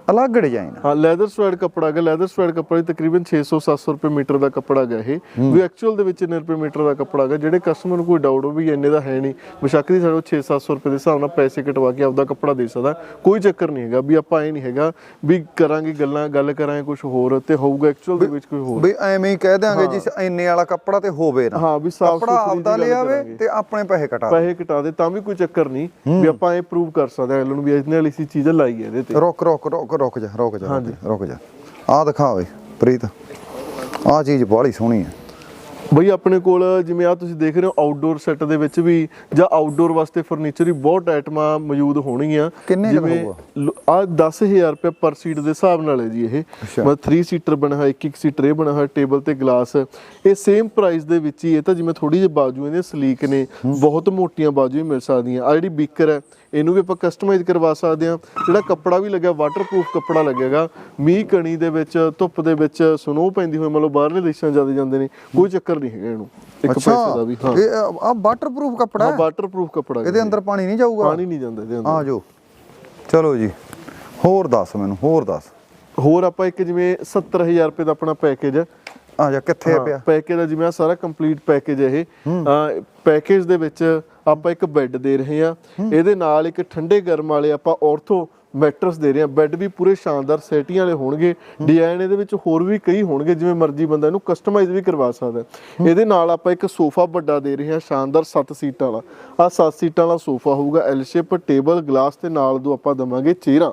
[SPEAKER 1] ਅਲੱਗ ਡਿਜ਼ਾਈਨ
[SPEAKER 2] ਹਾਂ ਲੈਦਰ ਸਵੈਡ ਕੱਪੜਾ ਹੈਗਾ ਲੈਦਰ ਸਵੈਡ ਕੱਪੜਾ ਦੀ ਤਕਰੀਬਨ 600 700 ਰੁਪਏ ਮੀਟਰ ਦਾ ਕੱਪੜਾ ਹੈਗਾ ਇਹ। ਵੀ ਐਕਚੁਅਲ ਦੇ ਵਿੱਚ ਇੰਨੇ ਰੁਪਏ ਮੀਟਰ ਦਾ ਕੱਪੜਾ ਹੈਗਾ ਜਿਹੜੇ ਕਸਟਮਰ ਨੂੰ ਕੋਈ ਡਾਊਟ ਹੋ ਵੀ ਇੰਨੇ ਦਾ ਹੈ ਨਹੀਂ ਬੇਸ਼ੱਕ ਦੀ ਸਾਡੇ 6 700 ਰੁਪਏ ਦੇ ਹਿਸਾਬ ਨਾਲ ਪੈਸੇ ਕਟਵਾ ਕੇ ਆਪਦਾ ਕੱਪੜਾ ਦੇ ਸਕਦਾ। ਕੋਈ ਚੱਕਰ ਨਹੀਂ ਹੈਗਾ ਵੀ ਆਪਾਂ ਇਹ ਨਹੀਂ ਹੈਗਾ ਵੀ ਕਰਾਂਗੇ ਗੱਲਾਂ ਗੱਲ ਕਰਾਂਗੇ ਕੁਝ ਹੋਰ ਤੇ ਹੋਊਗਾ ਐਕਚੁਅਲ ਦੇ ਵਿੱਚ ਕੋਈ ਹੋਰ।
[SPEAKER 1] ਬਈ ਐਵੇਂ ਹੀ ਕਹਿ ਦਿਆਂਗੇ ਜੀ ਇੰਨੇ ਵਾਲਾ ਕੱਪੜਾ ਤੇ ਹੋਵੇ ਨਾ।
[SPEAKER 2] ਹਾਂ ਵੀ ਸਾਫ਼
[SPEAKER 1] ਕੱਪੜਾ ਆਪਦਾ ਲਿਆਵੇ ਤੇ ਆਪਣੇ ਪੈਸੇ ਕਟਾ ਦੇ।
[SPEAKER 2] ਪੈਸੇ ਕਟਾ ਦੇ ਤਾਂ ਵੀ ਕੋਈ ਚੱਕਰ ਨਹੀਂ ਵੀ ਆਪਾਂ ਇਹ ਪ੍ਰੂਵ ਕਰ ਸਕਦੇ ਹਾਂ ਅਗਲੇ ਨੂੰ ਵੀ ਇਹਨੇ ਵਾਲੀ ਸੀ ਚੀਜ਼ ਲਾਈ ਹੈ ਇਹਦੇ ਤੇ।
[SPEAKER 1] ਰੁਕ ਰੁਕ ਰੁਕ ਰੁਕ ਜਾ ਰੁਕ ਜਾ ਰੁਕ ਜਾ। ਆ ਦਿਖਾ ਓਏ ਪ੍ਰੀਤ। ਆ ਚੀਜ਼ ਬਾਹਲੀ ਸੋਹਣੀ ਹੈ
[SPEAKER 2] ਬਈ ਆਪਣੇ ਕੋਲ ਜਿਵੇਂ ਆ ਤੁਸੀਂ ਦੇਖ ਰਹੇ ਹੋ ਆਊਟਡੋਰ ਸੈੱਟ ਦੇ ਵਿੱਚ ਵੀ ਜਾਂ ਆਊਟਡੋਰ ਵਾਸਤੇ ਫਰਨੀਚਰ ਦੀ ਬਹੁਤ ਆਈਟਮਾਂ ਮੌਜੂਦ ਹੋਣਗੀਆਂ।
[SPEAKER 1] ਕਿੰਨੇ ਕੁ ਦਾ ਹੋਊਗਾ?
[SPEAKER 2] ਆ 10000 ਰੁਪਏ ਪਰ ਸੀਟ ਦੇ ਹਿਸਾਬ ਨਾਲ ਹੈ ਜੀ ਇਹ।
[SPEAKER 1] ਅੱਛਾ।
[SPEAKER 2] ਮਤਲਬ 3 ਸੀਟਰ ਬਣਾ ਹੋਇਆ ਇੱਕ ਇੱਕ ਸੀਟਰ ਇਹ ਬਣਾ ਹੋਇਆ ਟੇਬਲ ਤੇ ਗਲਾਸ ਇਹ ਸੇਮ ਪ੍ਰਾਈਸ ਦੇ ਵਿੱਚ ਹੀ ਇਹ ਤਾਂ ਜਿਵੇਂ ਥੋੜੀ ਜਿਹੀ ਬਾਜੂ ਇਹਦੇ ਸਲੀਕ ਨੇ ਬਹੁਤ ਮੋਟੀਆਂ ਬਾਜੂ ਵੀ ਮਿਲ ਸਕਦੀਆਂ। ਆ ਜਿਹੜੀ ਬੀਕਰ ਹੈ ਇਹਨੂੰ ਵੀ ਆਪਾਂ ਕਸਟਮਾਈਜ਼ ਕਰਵਾ ਸਕਦੇ ਹਾਂ। ਜਿਹੜਾ ਕੱਪੜਾ ਵੀ ਲੱਗਿਆ ਵਾਟਰਪ੍ਰੂਫ ਕੱਪੜਾ ਲੱਗੇਗਾ। ਮੀਂਹ ਕਣੀ ਦੇ ਵਿੱਚ ਧੁੱਪ ਦੇ ਵਿੱਚ ਸਨੋ ਪੈਂਦੀ ਹੋਈ ਮਤਲਬ ਬਾਹਰਲੇ ਦੇਸ਼ਾਂ ਜਾਂਦੇ ਜਾਂਦੇ ਨੇ ਕੋਈ ਚੱਕਰ ਨਹੀਂ ਹੈਗਾ ਇਹਨੂੰ। ਇੱਕ ਪੈਸੇ ਦਾ ਵੀ ਹਾਂ।
[SPEAKER 1] ਇਹ ਆ ਵਾਟਰਪ੍ਰੂਫ ਕੱਪੜਾ ਹੈ
[SPEAKER 2] ਵਾਟਰਪ੍ਰੂਫ ਕੱਪੜਾ
[SPEAKER 1] ਇਹਦੇ ਅੰਦਰ ਪਾਣੀ ਨਹੀਂ ਜਾਊਗਾ?
[SPEAKER 2] ਪਾਣੀ ਨਹੀਂ ਜਾਂਦਾ ਇਹਦੇ ਅੰਦਰ।
[SPEAKER 1] ਆ ਜੋ ਚਲੋ ਜੀ ਹੋਰ ਦੱਸ ਮੈਨੂੰ ਹੋਰ ਦੱਸ।
[SPEAKER 2] ਹੋਰ ਆਪਾਂ ਇੱਕ ਜਿਵੇਂ 70000 ਰੁਪਏ ਦਾ ਆਪਣਾ ਪੈਕੇਜ ਹੈ
[SPEAKER 1] ਆ ਜਾ ਕਿੱਥੇ ਆ ਪਿਆ?
[SPEAKER 2] ਪੈਕੇਜ ਦਾ ਜਿਵੇਂ ਸਾਰਾ ਕੰਪਲੀਟ ਪੈਕੇਜ ਹੈ ਇਹ। ਪੈਕੇਜ ਦੇ ਵਿੱਚ ਆਪਾਂ ਇੱਕ ਬੈੱਡ ਦੇ ਰਹੇ ਹਾਂ। ਇਹਦੇ ਨਾਲ ਇੱਕ ਠੰਡੇ ਗਰਮ ਵਾਲੇ ਆਪਾਂ ਔਰਥੋ ਮੈਟਰਸ ਦੇ ਰਹੇ ਹਾਂ। ਬੈੱਡ ਵੀ ਪੂਰੇ ਸ਼ਾਨਦਾਰ ਸੈਟੀਆਂ ਵਾਲੇ ਹੋਣਗੇ। ਡਿਜ਼ਾਈਨ ਇਹਦੇ ਵਿੱਚ ਹੋਰ ਵੀ ਕਈ ਹੋਣਗੇ, ਜਿਵੇਂ ਮਰਜ਼ੀ ਬੰਦਾ ਇਹਨੂੰ ਕਸਟਮਾਈਜ਼ ਵੀ ਕਰਵਾ ਸਕਦਾ ਇਹਦੇ ਨਾਲ ਆਪਾਂ ਇੱਕ ਸੋਫਾ ਵੱਡਾ ਦੇ ਰਹੇ ਹਾਂ, ਸ਼ਾਨਦਾਰ 7 ਸੀਟਾਂ ਵਾਲਾ। ਆ 7 ਸੀਟਾਂ ਵਾਲਾ ਸੋਫਾ ਹੋਊਗਾ ਐਲ ਸ਼ੇਪ ਟੇਬਲ ਗਲਾਸ ਤੇ ਨਾਲ ਦੋ ਆਪਾਂ ਦਵਾਂਗੇ ਚੇਅਰਾਂ।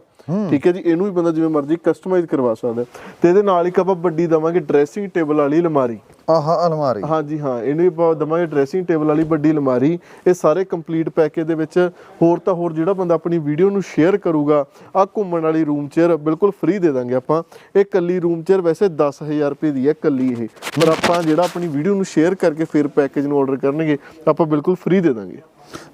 [SPEAKER 2] ਠੀਕ ਹੈ ਜੀ ਇਹਨੂੰ ਵੀ ਬੰਦਾ ਜਿਵੇਂ ਮਰਜ਼ੀ ਕਸਟਮਾਈਜ਼ ਕਰਵਾ ਸਕਦਾ। ਤੇ ਇਹਦੇ ਨਾਲ ਇੱਕ ਆਪਾਂ ਵੱਡੀ ਦਵਾਂਗੇ ਡਰੈਸਿੰਗ ਟੇਬਲ ਵਾਲੀ ਅਲਮਾਰੀ।
[SPEAKER 1] ਆਹ ਅਲਮਾਰੀ।
[SPEAKER 2] ਹਾਂਜੀ ਹਾਂ ਇਹਨੂੰ ਵੀ ਆਪਾਂ ਦਵਾਂਗੇ ਡਰੈਸਿੰਗ ਟੇਬਲ ਵਾਲੀ ਵੱਡੀ ਅਲਮਾਰੀ। ਇਹ ਸਾਰੇ ਕੰਪਲੀਟ ਪੈਕੇਜ ਦੇ ਵਿੱਚ ਹੋਰ ਤਾਂ ਹੋਰ ਜਿਹੜਾ ਬੰਦਾ ਆਪਣੀ ਵੀਡੀਓ ਨੂੰ ਸ਼ੇਅਰ ਕਰੂਗਾ ਆ ਘੁੰਮਣ ਵਾਲੀ ਰੂਮ ਚੇਅਰ ਬਿਲਕੁਲ ਫ੍ਰੀ ਦੇ ਦਾਂਗੇ ਆਪਾਂ। ਇਹ ਕੱਲੀ ਰੂਮ ਚੇਅਰ ਵੈਸੇ 10000 ਰੁਪਏ ਦੀ ਹੈ ਕੱਲੀ ਇਹ। ਪਰ ਆਪਾਂ ਜਿਹੜਾ ਆਪਣੀ ਵੀਡੀਓ ਨੂੰ ਸ਼ੇਅਰ ਕਰਕੇ ਫਿਰ ਪੈਕੇਜ ਨੂੰ ਆਰਡਰ ਕਰਨਗੇ ਆਪਾਂ ਬਿਲਕੁਲ ਫ੍ਰੀ ਦੇ ਦਾਂਗੇ।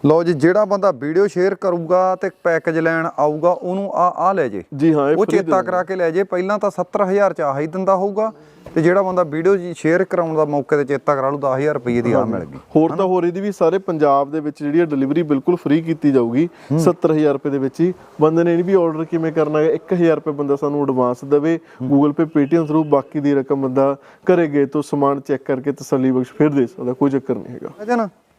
[SPEAKER 1] ਲਓ ਜੀ ਜਿਹੜਾ ਬੰਦਾ ਵੀਡੀਓ ਸ਼ੇਅਰ ਕਰੂਗਾ ਤੇ ਪੈਕੇਜ ਲੈਣ ਆਊਗਾ ਉਹਨੂੰ ਆ ਆ ਲੈ ਜੇ।
[SPEAKER 2] ਜੀ ਹਾਂ
[SPEAKER 1] ਉਹ ਚੇਤਾ ਕਰਾ ਕੇ ਲੈ ਜੇ ਪਹਿਲਾਂ ਤਾਂ 70000 ਚ ਆਹ ਹੀ ਦਿੰਦਾ ਹੋਊਗਾ ਤੇ ਜਿਹੜਾ ਬੰਦਾ ਵੀਡੀਓ ਜੀ ਸ਼ੇਅਰ ਕਰਾਉਣ ਦਾ ਮੌਕੇ ਤੇ ਚੇਤਾ ਕਰਾ ਲੂ 10000 ਰੁਪਏ ਦੀ ਆ ਮਿਲ ਗਈ
[SPEAKER 2] ਹੋਰ ਤਾਂ ਹੋਰ ਇਹਦੀ ਵੀ ਸਾਰੇ ਪੰਜਾਬ ਦੇ ਵਿੱਚ ਜਿਹੜੀ ਡਿਲੀਵਰੀ ਬਿਲਕੁਲ ਫ੍ਰੀ ਕੀਤੀ ਜਾਊਗੀ 70000 ਰੁਪਏ ਦੇ ਵਿੱਚ ਹੀ। ਬੰਦੇ ਨੇ ਇਹ ਵੀ ਆਰਡਰ ਕਿਵੇਂ ਕਰਨਾ ਹੈ 1000 ਰੁਪਏ ਬੰਦਾ ਸਾਨੂੰ ਐਡਵਾਂਸ ਦੇਵੇ ਗੂਗਲ ਪੇ ਪੇਟੀਐਮ ਥਰੂ ਬਾਕੀ ਦੀ ਰਕਮ ਬੰਦਾ ਘਰੇ ਗਏ ਤੋਂ ਸਮਾਨ ਚੈੱਕ ਕਰਕੇ ਤਸੱਲੀ ਬਖਸ਼ ਫਿਰ ਦੇ ਸਕਦਾ ਕੋਈ ਚੱਕਰ ਨਹੀਂ ਹੈਗਾ।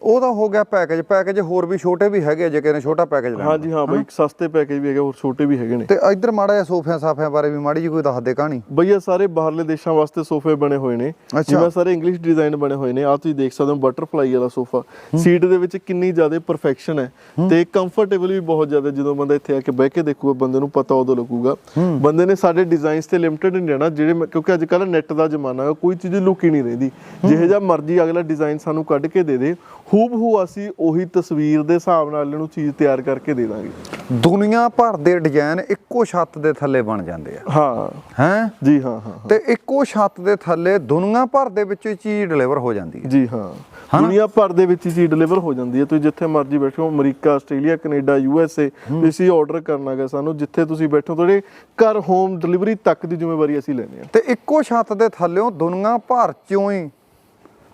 [SPEAKER 1] ਉਹਦਾ ਹੋ ਗਿਆ ਪੈਕੇਜ ਪੈਕੇਜ ਹੋਰ ਵੀ ਛੋਟੇ ਵੀ ਹੈਗੇ ਜੇ ਕਿਸੇ ਨੇ ਛੋਟਾ ਪੈਕੇਜ ਲੈਣਾ।
[SPEAKER 2] ਹਾਂਜੀ ਹਾਂ ਬਾਈ ਸਸਤੇ ਪੈਕੇਜ ਵੀ ਹੈਗੇ ਹੋਰ ਛੋਟੇ ਵੀ ਹੈਗੇ ਨੇ।
[SPEAKER 1] ਤੇ ਇੱਧਰ ਮਾੜਾ ਜਿਹਾ ਸੋਫਿਆਂ ਸਾਫਿਆਂ ਬਾਰੇ ਵੀ ਮਾੜੀ ਜੀ ਕੋਈ ਦੱਸ ਦੇ ਕਹਾਣੀ।
[SPEAKER 2] ਬਈਆ ਸਾਰੇ ਬਾਹਰਲੇ ਦੇਸ਼ਾਂ ਵਾਸਤੇ ਸੋਫੇ ਬਣੇ ਹੋਏ ਨੇ। ਜਿਵੇਂ ਸਾਰੇ ਇੰਗਲਿਸ਼ ਡਿਜ਼ਾਈਨ ਬਣੇ ਹੋਏ ਨੇ। ਆ ਤੁਸੀਂ ਦੇਖ ਸਕਦੇ ਹੋ ਬਟਰਫਲਾਈ ਵਾਲਾ ਸੋਫਾ। ਸੀਟ ਦੇ ਵਿੱਚ ਕਿੰਨੀ ਜ਼ਿਆਦਾ ਪਰਫੈਕਸ਼ਨ ਹੈ। ਤੇ ਕੰਫਰਟੇਬਲ ਵੀ ਬਹੁਤ ਜ਼ਿਆਦਾ ਜਦੋਂ ਬੰਦਾ ਇੱਥੇ ਆ ਕੇ ਬਹਿ ਕੇ ਦੇਖੂਗਾ ਬੰਦੇ ਨੂੰ ਪਤਾ ਉਦੋਂ ਲੱਗੂਗਾ। ਬੰਦੇ ਨੇ ਸਾਡੇ ਡਿਜ਼ਾਈਨਸ ਤੇ ਲਿਮਟਿਡ ਨਹੀਂ ਰਹਿਣਾ ਜਿਹੜੇ ਕਿਉਂਕਿ ਅੱਜ ਕੱਲ੍ਹ ਨੈਟ ਦਾ ਜ਼ਮਾਨਾ ਹੈ ਕੋਈ ਚੀਜ਼ ਲੁਕੀ ਨਹੀਂ ਰਹਿੰਦੀ। ਜਿਹੇ ਜਿਹਾ ਮਰਜ਼ੀ ਅਗਲਾ ਡਿਜ਼ਾਈਨ ਸਾਨੂੰ ਕੱਢ ਕੇ ਦੇ ਦੇ ਹੂਬ ਹੂ ਅਸੀਂ ਉਹੀ ਤਸਵੀਰ ਦੇ ਹਿਸਾਬ ਨਾਲ ਇਹਨੂੰ ਚੀਜ਼ ਤਿਆਰ ਕਰਕੇ ਦੇ ਦਾਂਗੇ।
[SPEAKER 1] ਦੁਨੀਆ ਭਰ ਦੇ ਡਿਜ਼ਾਈਨ ਇੱਕੋ ਛੱਤ ਦੇ ਥੱਲੇ ਬਣ ਜਾਂਦੇ ਆ।
[SPEAKER 2] ਹਾਂ।
[SPEAKER 1] ਹੈ?
[SPEAKER 2] ਜੀ ਹਾਂ ਹਾਂ
[SPEAKER 1] ਤੇ ਇੱਕੋ ਛੱਤ ਦੇ ਥੱਲੇ ਦੁਨੀਆ ਭਰ ਦੇ ਵਿੱਚ ਚੀਜ਼ ਡਿਲੀਵਰ ਹੋ ਜਾਂਦੀ ਹੈ
[SPEAKER 2] ਜੀ ਹਾਂ। ਦੁਨੀਆ ਭਰ ਦੇ ਵਿੱਚ ਹੀ ਚੀਜ਼ ਡਿਲੀਵਰ ਹੋ ਜਾਂਦੀ ਹੈ ਤੁਸੀਂ ਜਿੱਥੇ ਮਰਜ਼ੀ ਬੈਠੋ America Australia Canada U S A ਤੁਸੀਂ ਆਰਡਰ ਕਰਨਾ ਹੈ ਸਾਨੂੰ। ਜਿੱਥੇ ਤੁਸੀਂ ਬੈਠੋ ਤੁਹਾਡੇ ਘਰ ਹੋਮ ਡਿਲੀਵਰੀ ਤੱਕ ਦੀ ਜ਼ਿੰਮੇਵਾਰੀ ਅਸੀਂ ਲੈਂਦੇ ਹਾਂ
[SPEAKER 1] ਤੇ ਇੱਕੋ ਛੱਤ ਦੇ ਥੱਲੇੋਂ ਦੁਨੀਆ ਭਰ ਚੋਂ ਹੀ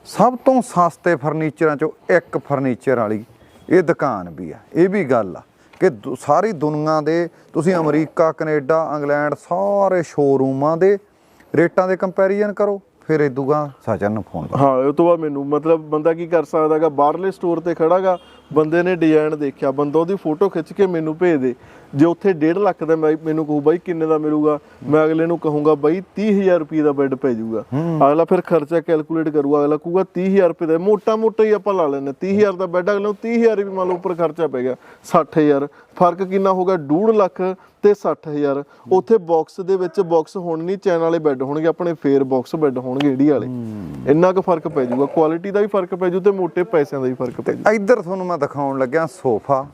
[SPEAKER 1] ਸਭ ਤੋਂ ਸਸਤੇ ਫਰਨੀਚਰਾਂ ਚੋਂ ਇੱਕ ਫਰਨੀਚਰ ਵਾਲੀ ਇਹ ਦੁਕਾਨ ਵੀ ਆ। ਇਹ ਵੀ ਗੱਲ ਆ ਕਿ ਦੁ- ਸਾਰੀ ਦੁਨੀਆ ਦੇ ਤੁਸੀਂ ਅਮਰੀਕਾ, ਕੈਨੇਡਾ, ਇੰਗਲੈਂਡ ਸਾਰੇ ਸ਼ੋਰੂਮਾਂ ਦੇ ਰੇਟਾਂ ਦੇ ਕੰਪੈਰੀਜ਼ਨ ਕਰੋ, ਫਿਰ ਇਦੂਗਾ ਸਚਨ ਨੂੰ ਫੋਨ
[SPEAKER 2] ਹਾਂ, ਇਹ ਤੋਂ ਬਾਅਦ ਮੈਨੂੰ ਮਤਲਬ ਬੰਦਾ ਕੀ ਕਰ ਸਕਦਾਗਾ ਬਾਹਰਲੇ ਸਟੋਰ ਤੇ ਖੜਾਗਾ ਬੰਦੇ ਨੇ ਡਿਜ਼ਾਈਨ ਦੇਖਿਆ ਬੰਦਾ ਉਹਦੀ ਫੋਟੋ ਖਿੱਚ ਕੇ ਮੈਨੂੰ ਭੇਜ ਦੇ। ਜੇ ਉੱਥੇ 1.5 ਲੱਖ ਦਾ ਮੈਨੂੰ ਕਹੂ ਬਾਈ ਕਿੰਨੇ ਦਾ ਮਿਲੂਗਾ? ਮੈਂ ਅਗਲੇ ਨੂੰ ਕਹੂੰਗਾ ਬਾਈ 30000 ਰੁਪਏ ਦਾ ਬੈੱਡ ਪੈ ਜਾਊਗਾ ਅਗਲਾ ਫਿਰ ਖਰਚਾ ਕੈਲਕੂਲੇਟ ਕਰੂਗਾ ਅਗਲਾ ਕਹੂਗਾ 30000 ਰੁਪਏ ਦਾ। ਮੋਟਾ ਮੋਟਾ ਹੀ ਆਪਾਂ ਲਾ ਲੈਨੇ 30000 ਦਾ ਬੈੱਡ ਅਗਲੇ ਨੂੰ 30000 ਵੀ ਮੰਨ ਲਓ ਉੱਪਰ ਖਰਚਾ ਪੈ ਗਿਆ 60000 ਫ਼ਰਕ ਕਿੰਨਾ ਹੋਗਾ 2.5 ਲੱਖ ਤੇ 60000 ਉੱਥੇ ਬਾਕਸ ਦੇ ਵਿੱਚ ਬਾਕਸ ਹੋਣ ਨਹੀਂ ਚੈਨ ਵਾਲੇ ਬੈੱਡ ਹੋਣਗੇ ਆਪਣੇ ਫੇਰ ਬਾਕਸ ਬੈੱਡ ਹੋਣਗੇ ਏਡੀ ਵਾਲੇ। ਇੰਨਾ ਕੁ ਫ਼ਰਕ ਪੈ ਜਾਊਗਾ। ਕੁਆਲਿਟੀ ਦਾ ਵੀ ਫ਼ਰਕ ਪੈ ਜੂ ਤੇ ਮੋਟੇ ਪੈਸਿਆਂ ਦਾ ਵੀ ਫ਼ਰਕ ਪੈ ਜੂ
[SPEAKER 1] ਇੱਧਰ ਤੁਹਾਨੂੰ ਮੈਂ ਦਿਖਾਉਣ ਲੱਗਿਆ ਸੋਫਾ।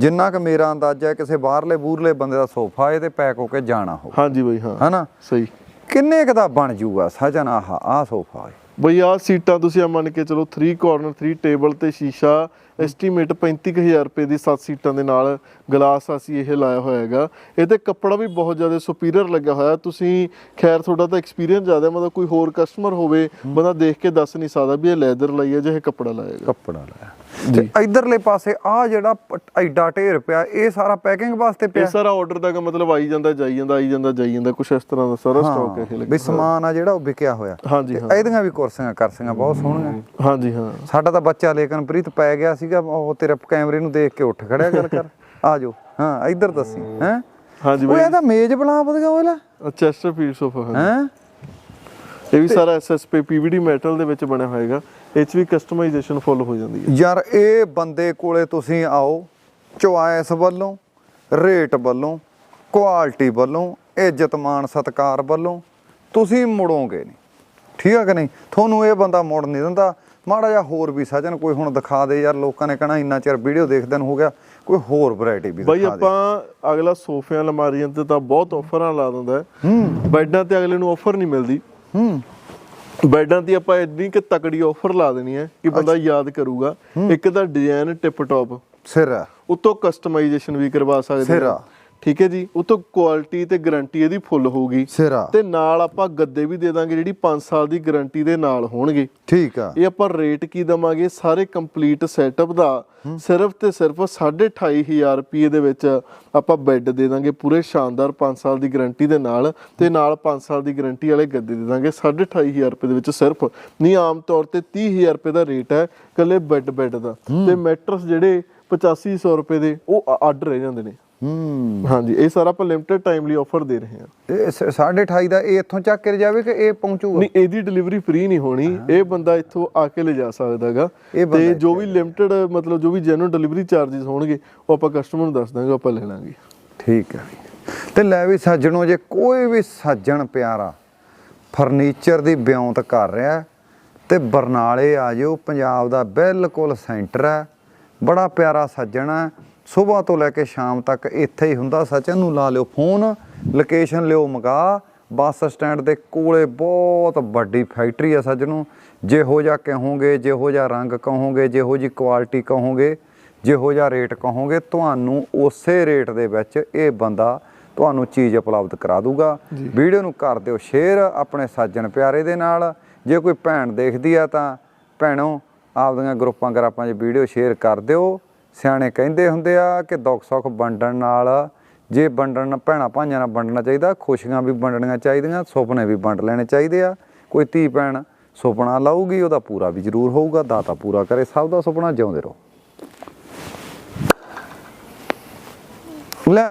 [SPEAKER 1] ਜਿੰਨਾ ਕਿ ਮੇਰਾ ਅੰਦਾਜ਼ਾ ਹੈ ਕਿਸੇ ਬਾਹਰਲੇ ਬੂਰਲੇ ਬੰਦੇ ਦਾ ਸੋਫਾ ਇਹ ਤੇ ਪੈਕ ਹੋ ਕੇ ਜਾਣਾ ਹੋ
[SPEAKER 2] ਹਾਂਜੀ ਬਈ ਹਾਂ।
[SPEAKER 1] ਹਨਾ?
[SPEAKER 2] ਸਹੀ।
[SPEAKER 1] ਕਿੰਨੇ ਕੁ ਦਾ ਬਣ ਜੂਗਾ? ਸਜਨ ਆਹ ਆਹ ਸੋਫਾ ਹੈ।
[SPEAKER 2] ਬਈ ਆਹ ਸੀਟਾਂ ਤੁਸੀਂ ਆ ਮੰਨ ਕੇ ਚਲੋ 3 ਕਾਰਨਰ 3 ਟੇਬਲ ਤੇ ਸ਼ੀਸ਼ਾ ਐਸਟੀਮੇਟ 35000 ਰੁਪਏ ਦੀ 7 ਸੀਟਾਂ ਦੇ ਨਾਲ ਗਲਾਸ ਅਸੀਂ ਇਹ ਲਾਇਆ ਹੋਇਆ ਹੈਗਾ। ਇਹ ਤੇ ਕੱਪੜਾ ਵੀ ਬਹੁਤ ਜ਼ਿਆਦਾ ਸੁਪੀਰੀਅਰ ਲੱਗਾ ਹੋਇਆ। ਤੁਸੀਂ ਖੈਰ ਤੁਹਾਡਾ ਤਾਂ ਐਕਸਪੀਰੀਅੰਸ ਜ਼ਿਆਦਾ ਹੈ, ਮਤਲਬ ਕੋਈ ਹੋਰ ਕਸਟਮਰ ਹੋਵੇ ਬੰਦਾ ਦੇਖ ਕੇ ਦੱਸ ਨਹੀਂ ਸਕਦਾ ਵੀ ਇਹ ਲੈਦਰ ਲਈ ਹੈ ਜਾਂ ਇਹ ਕੱਪੜਾ ਲਾਏਗਾ
[SPEAKER 1] ਕੱਪੜਾ ਲਾਇਆ। ਤੇ ਇਧਰਲੇ ਪਾਸੇ ਆ ਜਿਹੜਾ ਐਡਾ ਢੇਰ ਪਿਆ ਇਹ ਸਾਰਾ ਪੈਕਿੰਗ ਵਾਸਤੇ
[SPEAKER 2] ਇਹ
[SPEAKER 1] ਪਿਆ
[SPEAKER 2] ਸਾਰਾ ਆਰਡਰ ਦਾ ਗਾ ਮਤਲਬ ਆਈ ਜਾਂਦਾ ਜਾਈ ਜਾਂਦਾ ਆਈ ਜਾਂਦਾ ਜਾਈ ਜਾਂਦਾ ਕੁਝ ਇਸ ਤਰ੍ਹਾਂ ਦਾ ਸਾਰਾ ਸਟਾਕ ਹੈ ਇਹ
[SPEAKER 1] ਵੀ
[SPEAKER 2] ਲੱਗਿਆ
[SPEAKER 1] ਸਮਾਨ ਆ ਜਿਹੜਾ ਉਹ ਵਿਕਿਆ ਹੋਇਆ।
[SPEAKER 2] ਹਾਂਜੀ ਹਾਂ।
[SPEAKER 1] ਇਹਦੀਆਂ ਵੀ ਕੁਰਸੀਆਂ ਕਰਸੀਆਂ ਬਹੁਤ ਸੋਹਣੀਆਂ।
[SPEAKER 2] ਹਾਂਜੀ ਹਾਂ।
[SPEAKER 1] ਸਾਡਾ ਤਾਂ ਬੱਚਾ ਲੇਕਿਨ ਪ੍ਰੀਤ ਪੈ ਗਿਆ ਸੀਗਾ ਉਹ ਤੇਰੇ ਕੈਮਰੇ ਨੂੰ ਦੇਖ ਕੇ ਉੱਠ ਖੜਿਆ ਗੱਲ ਕਰ। *laughs* ਆ ਜਾਓ। ਹਾਂ ਇੱਧਰ ਦੱਸੀ ਹੈ?
[SPEAKER 2] ਹਾਂਜੀ
[SPEAKER 1] ਉਹ
[SPEAKER 2] ਬਈ।
[SPEAKER 1] ਇਹਦਾ ਮੇਜ਼ ਬਣਾ ਵਧੀਆ ਹੋਇਆ
[SPEAKER 2] ਚੈਸਟਰ ਪੀਸ ਸੋਫਾ ਹੈ
[SPEAKER 1] ਹੈ?
[SPEAKER 2] ਇਹ ਵੀ ਸਾਰਾ ਐਸਐਸਪੀ ਪੀਵੀਡੀ ਮੈਟਲ ਦੇ ਵਿੱਚ ਬਣਿਆ ਹੋਏਗਾ। ਇਹ 'ਚ ਵੀ ਕਸਟਮਾਈਜ਼ੇਸ਼ਨ ਫੁੱਲ ਹੋ ਜਾਂਦੀ ਹੈ।
[SPEAKER 1] ਯਾਰ ਇਹ ਬੰਦੇ ਕੋਲੇ ਤੁਸੀਂ ਆਓ ਚੁਆਇਸ ਵੱਲੋਂ ਰੇਟ ਵੱਲੋਂ ਕੁਆਲਿਟੀ ਵੱਲੋਂ ਇੱਜ਼ਤ ਮਾਣ ਸਤਕਾਰ ਵੱਲੋਂ ਤੁਸੀਂ ਮੁੜੋਗੇ ਨਹੀਂ। ਠੀਕ ਹੈ ਕਿ ਨਹੀਂ? ਤੁਹਾਨੂੰ ਇਹ ਬੰਦਾ ਮੁੜ ਨਹੀਂ ਦਿੰਦਾ। ਮਾੜਾ ਜਿਹਾ ਹੋਰ ਵੀ ਸਜਣ ਕੋਈ ਹੁਣ ਦਿਖਾ ਦੇ ਯਾਰ ਲੋਕਾਂ ਨੇ ਕਹਣਾ ਇੰਨਾ ਚਿਰ ਵੀਡੀਓ ਦੇਖਦੇ ਨੂੰ ਹੋ ਗਿਆ ਕੋਈ ਹੋਰ ਵੈਰਾਈਟੀ ਵੀ
[SPEAKER 2] ਬਈ
[SPEAKER 1] ਦਿਖਾ ਦੇ।
[SPEAKER 2] ਆਪਾਂ ਅਗਲਾ ਸੋਫਿਆਂ ਅਲਮਾਰੀਆਂ ਤੇ ਤਾਂ ਬਹੁਤ ਆਫਰਾਂ ਲਾ ਦਿੰਦਾ ਹੈ। ਬੈੱਡਾਂ ਤੇ ਅਗਲੇ ਨੂੰ ਆਫਰ ਨਹੀਂ ਮਿਲਦੀ।
[SPEAKER 1] ਹੂੰ।
[SPEAKER 2] ਬੈੱਡਾਂ ਤੇ ਆਪਾਂ ਇੰਨੀ ਕਿ ਤਕੜੀ ਆਫਰ ਲਾ ਦੇਣੀ ਹੈ ਕਿ ਬੰਦਾ ਯਾਦ ਕਰੂਗਾ। ਇੱਕ ਤਾਂ ਡਿਜ਼ਾਈਨ ਟਿਪ ਟੌਪ
[SPEAKER 1] ਸਿਰ। ਹੈ,
[SPEAKER 2] ਉਤੋਂ ਕਸਟਮਾਈਜ਼ੇਸ਼ਨ ਵੀ ਕਰਵਾ ਸਕਦੇ
[SPEAKER 1] ਸਿਰਾ।
[SPEAKER 2] ਠੀਕ ਹੈ ਜੀ? ਉਤੋਂ ਕੁਆਲਿਟੀ ਤੇ ਗਾਰੰਟੀ ਇਹਦੀ ਫੁੱਲ ਹੋਊਗੀ।
[SPEAKER 1] ਸਿਰ।
[SPEAKER 2] ਤੇ ਨਾਲ ਆਪਾਂ ਗੱਦੇ ਵੀ ਦੇ ਦਾਂਗੇ ਜਿਹੜੀ 5 ਸਾਲ ਦੀ ਗਾਰੰਟੀ ਦੇ ਨਾਲ ਹੋਣਗੇ।
[SPEAKER 1] ਠੀਕ ਆ।
[SPEAKER 2] ਇਹ ਆਪਾਂ ਰੇਟ ਕੀ ਦਵਾਂਗੇ? ਸਾਰੇ ਕੰਪਲੀਟ ਸੈਟਅਪ ਦਾ। ਸਿਰਫ ਤੇ ਸਿਰਫ 28500 ਰੁਪਏ ਦੇ ਵਿੱਚ ਆਪਾਂ ਬੈੱਡ ਦੇ ਦਾਂਗੇ ਪੂਰੇ ਸ਼ਾਨਦਾਰ 5 ਸਾਲ ਦੀ ਗਾਰੰਟੀ ਦੇ ਨਾਲ। ਤੇ ਨਾਲ 5 ਸਾਲ ਦੀ ਗਾਰੰਟੀ ਵਾਲੇ ਗੱਦੇ ਦੇ ਦਾਂਗੇ 28500 ਰੁਪਏ ਦੇ ਵਿੱਚ ਸਿਰਫ। ਨਹੀਂ ਆਮ ਤੌਰ ਤੇ 30000 ਰੁਪਏ ਦਾ ਰੇਟ ਹੈ ਕੱਲੇ ਬੈੱਡ ਬੈੱਡ ਦਾ। ਤੇ ਮੈਟਰਸ ਜਿਹੜੇ 8500 ਰੁਪਏ ਦੇ ਉਹ ਅੱਡ ਰਹਿ ਜਾਂਦੇ ਨੇ।
[SPEAKER 1] ਹੂੰ।
[SPEAKER 2] ਹਾਂਜੀ ਇਹ ਸਾਰਾ ਆਪਾਂ ਲਿਮਟਿਡ ਟਾਈਮ ਲਈ ਆਫਰ ਦੇ ਰਹੇ ਹਾਂ।
[SPEAKER 1] ਇਹ 28.5 ਦਾ ਇਹ ਇੱਥੋਂ ਚੱਕ ਕੇ ਜਾਵੇ ਕਿ ਇਹ ਪਹੁੰਚੂਗਾ?
[SPEAKER 2] ਨਹੀਂ ਇਹਦੀ ਡਿਲੀਵਰੀ ਫ੍ਰੀ ਨਹੀਂ ਹੋਣੀ। ਇਹ ਬੰਦਾ ਇੱਥੋਂ ਆ ਕੇ ਲੈ ਜਾ ਸਕਦਾਗਾ ਤੇ ਜੋ ਵੀ ਲਿਮਟਿਡ ਮਤਲਬ ਜੋ ਵੀ ਜੈਨੂਨ ਡਿਲੀਵਰੀ ਚਾਰजेस ਹੋਣਗੇ ਉਹ ਆਪਾਂ ਕਸਟਮਰ ਨੂੰ ਦੱਸ ਦਾਂਗੇ ਆਪਾਂ ਲੈ ਲਾਂਗੇ।
[SPEAKER 1] ਠੀਕ ਹੈ ਤੇ ਲੈ ਵੀ ਸੱਜਣੋ ਜੇ ਕੋਈ ਵੀ ਸੱਜਣ ਪਿਆਰਾ ਫਰਨੀਚਰ ਦੀ ਬਿਉਂਤ ਕਰ ਰਿਹਾ ਤੇ ਬਰਨਾਲੇ ਆ ਜਿਓ ਪੰਜਾਬ ਦਾ ਬਿਲਕੁਲ ਸੈਂਟਰ ਹੈ। ਬੜਾ ਪਿਆਰਾ ਸੱਜਣ ਹੈ। ਸਵੇਰ ਤੋਂ ਲੈ ਕੇ ਸ਼ਾਮ ਤੱਕ ਇੱਥੇ ਹੀ ਹੁੰਦਾ। ਸਚਨ ਨੂੰ ਲਾ ਲਿਓ ਫੋਨ ਲੋਕੇਸ਼ਨ ਲਿਓ ਮਗਾ। ਬੱਸ ਸਟੈਂਡ ਦੇ ਕੋਲੇ ਬਹੁਤ ਵੱਡੀ ਫੈਕਟਰੀ ਹੈ ਸੱਜਣੋ ਜਿਹੋ ਜਿਹਾ ਕਹੋਗੇ ਜਿਹੋ ਜਿਹਾ ਰੰਗ ਕਹੋਗੇ ਜਿਹੋ ਜੀ ਕੁਆਲਿਟੀ ਕਹੋਗੇ ਜਿਹੋ ਜਿਹਾ ਰੇਟ ਕਹੋਗੇ ਤੁਹਾਨੂੰ ਉਸੇ ਰੇਟ ਦੇ ਵਿੱਚ ਇਹ ਬੰਦਾ ਤੁਹਾਨੂੰ ਚੀਜ਼ ਉਪਲਬਧ ਕਰਾ ਦੂਗਾ। ਵੀਡੀਓ ਨੂੰ ਕਰ ਦਿਓ ਸ਼ੇਅਰ ਆਪਣੇ ਸਾਜਣ ਪਿਆਰੇ ਦੇ ਨਾਲ। ਜੇ ਕੋਈ ਭੈਣ ਦੇਖਦੀ ਆ ਤਾਂ ਭੈਣੋ ਆਪਦੀਆਂ ਗਰੁੱਪਾਂ ਗਰਾਪਾਂ 'ਚ ਵੀਡੀਓ ਸ਼ੇਅਰ ਕਰ ਦਿਓ। ਸਿਆਣੇ ਕਹਿੰਦੇ ਹੁੰਦੇ ਆ ਕਿ ਦੁੱਖ ਸੁੱਖ ਵੰਡਣ ਨਾਲ ਜੇ ਵੰਡਣ, ਭੈਣਾਂ ਭਾਈਆਂ ਨਾਲ ਵੰਡਣਾ ਚਾਹੀਦਾ, ਖੁਸ਼ੀਆਂ ਵੀ ਵੰਡਣੀਆਂ ਚਾਹੀਦੀਆਂ, ਸੁਪਨੇ ਵੀ ਵੰਡ ਲੈਣੇ ਚਾਹੀਦੇ ਆ। ਕੋਈ ਧੀ ਭੈਣ ਸੁਪਨਾ ਲਾਊਗੀ, ਉਹਦਾ ਪੂਰਾ ਵੀ ਜ਼ਰੂਰ ਹੋਊਗਾ, ਦਾਤਾ ਪੂਰਾ ਕਰੇ, ਸਭ ਦਾ ਸੁਪਨਾ ਜਿਉਂਦੇ ਰਹੋ।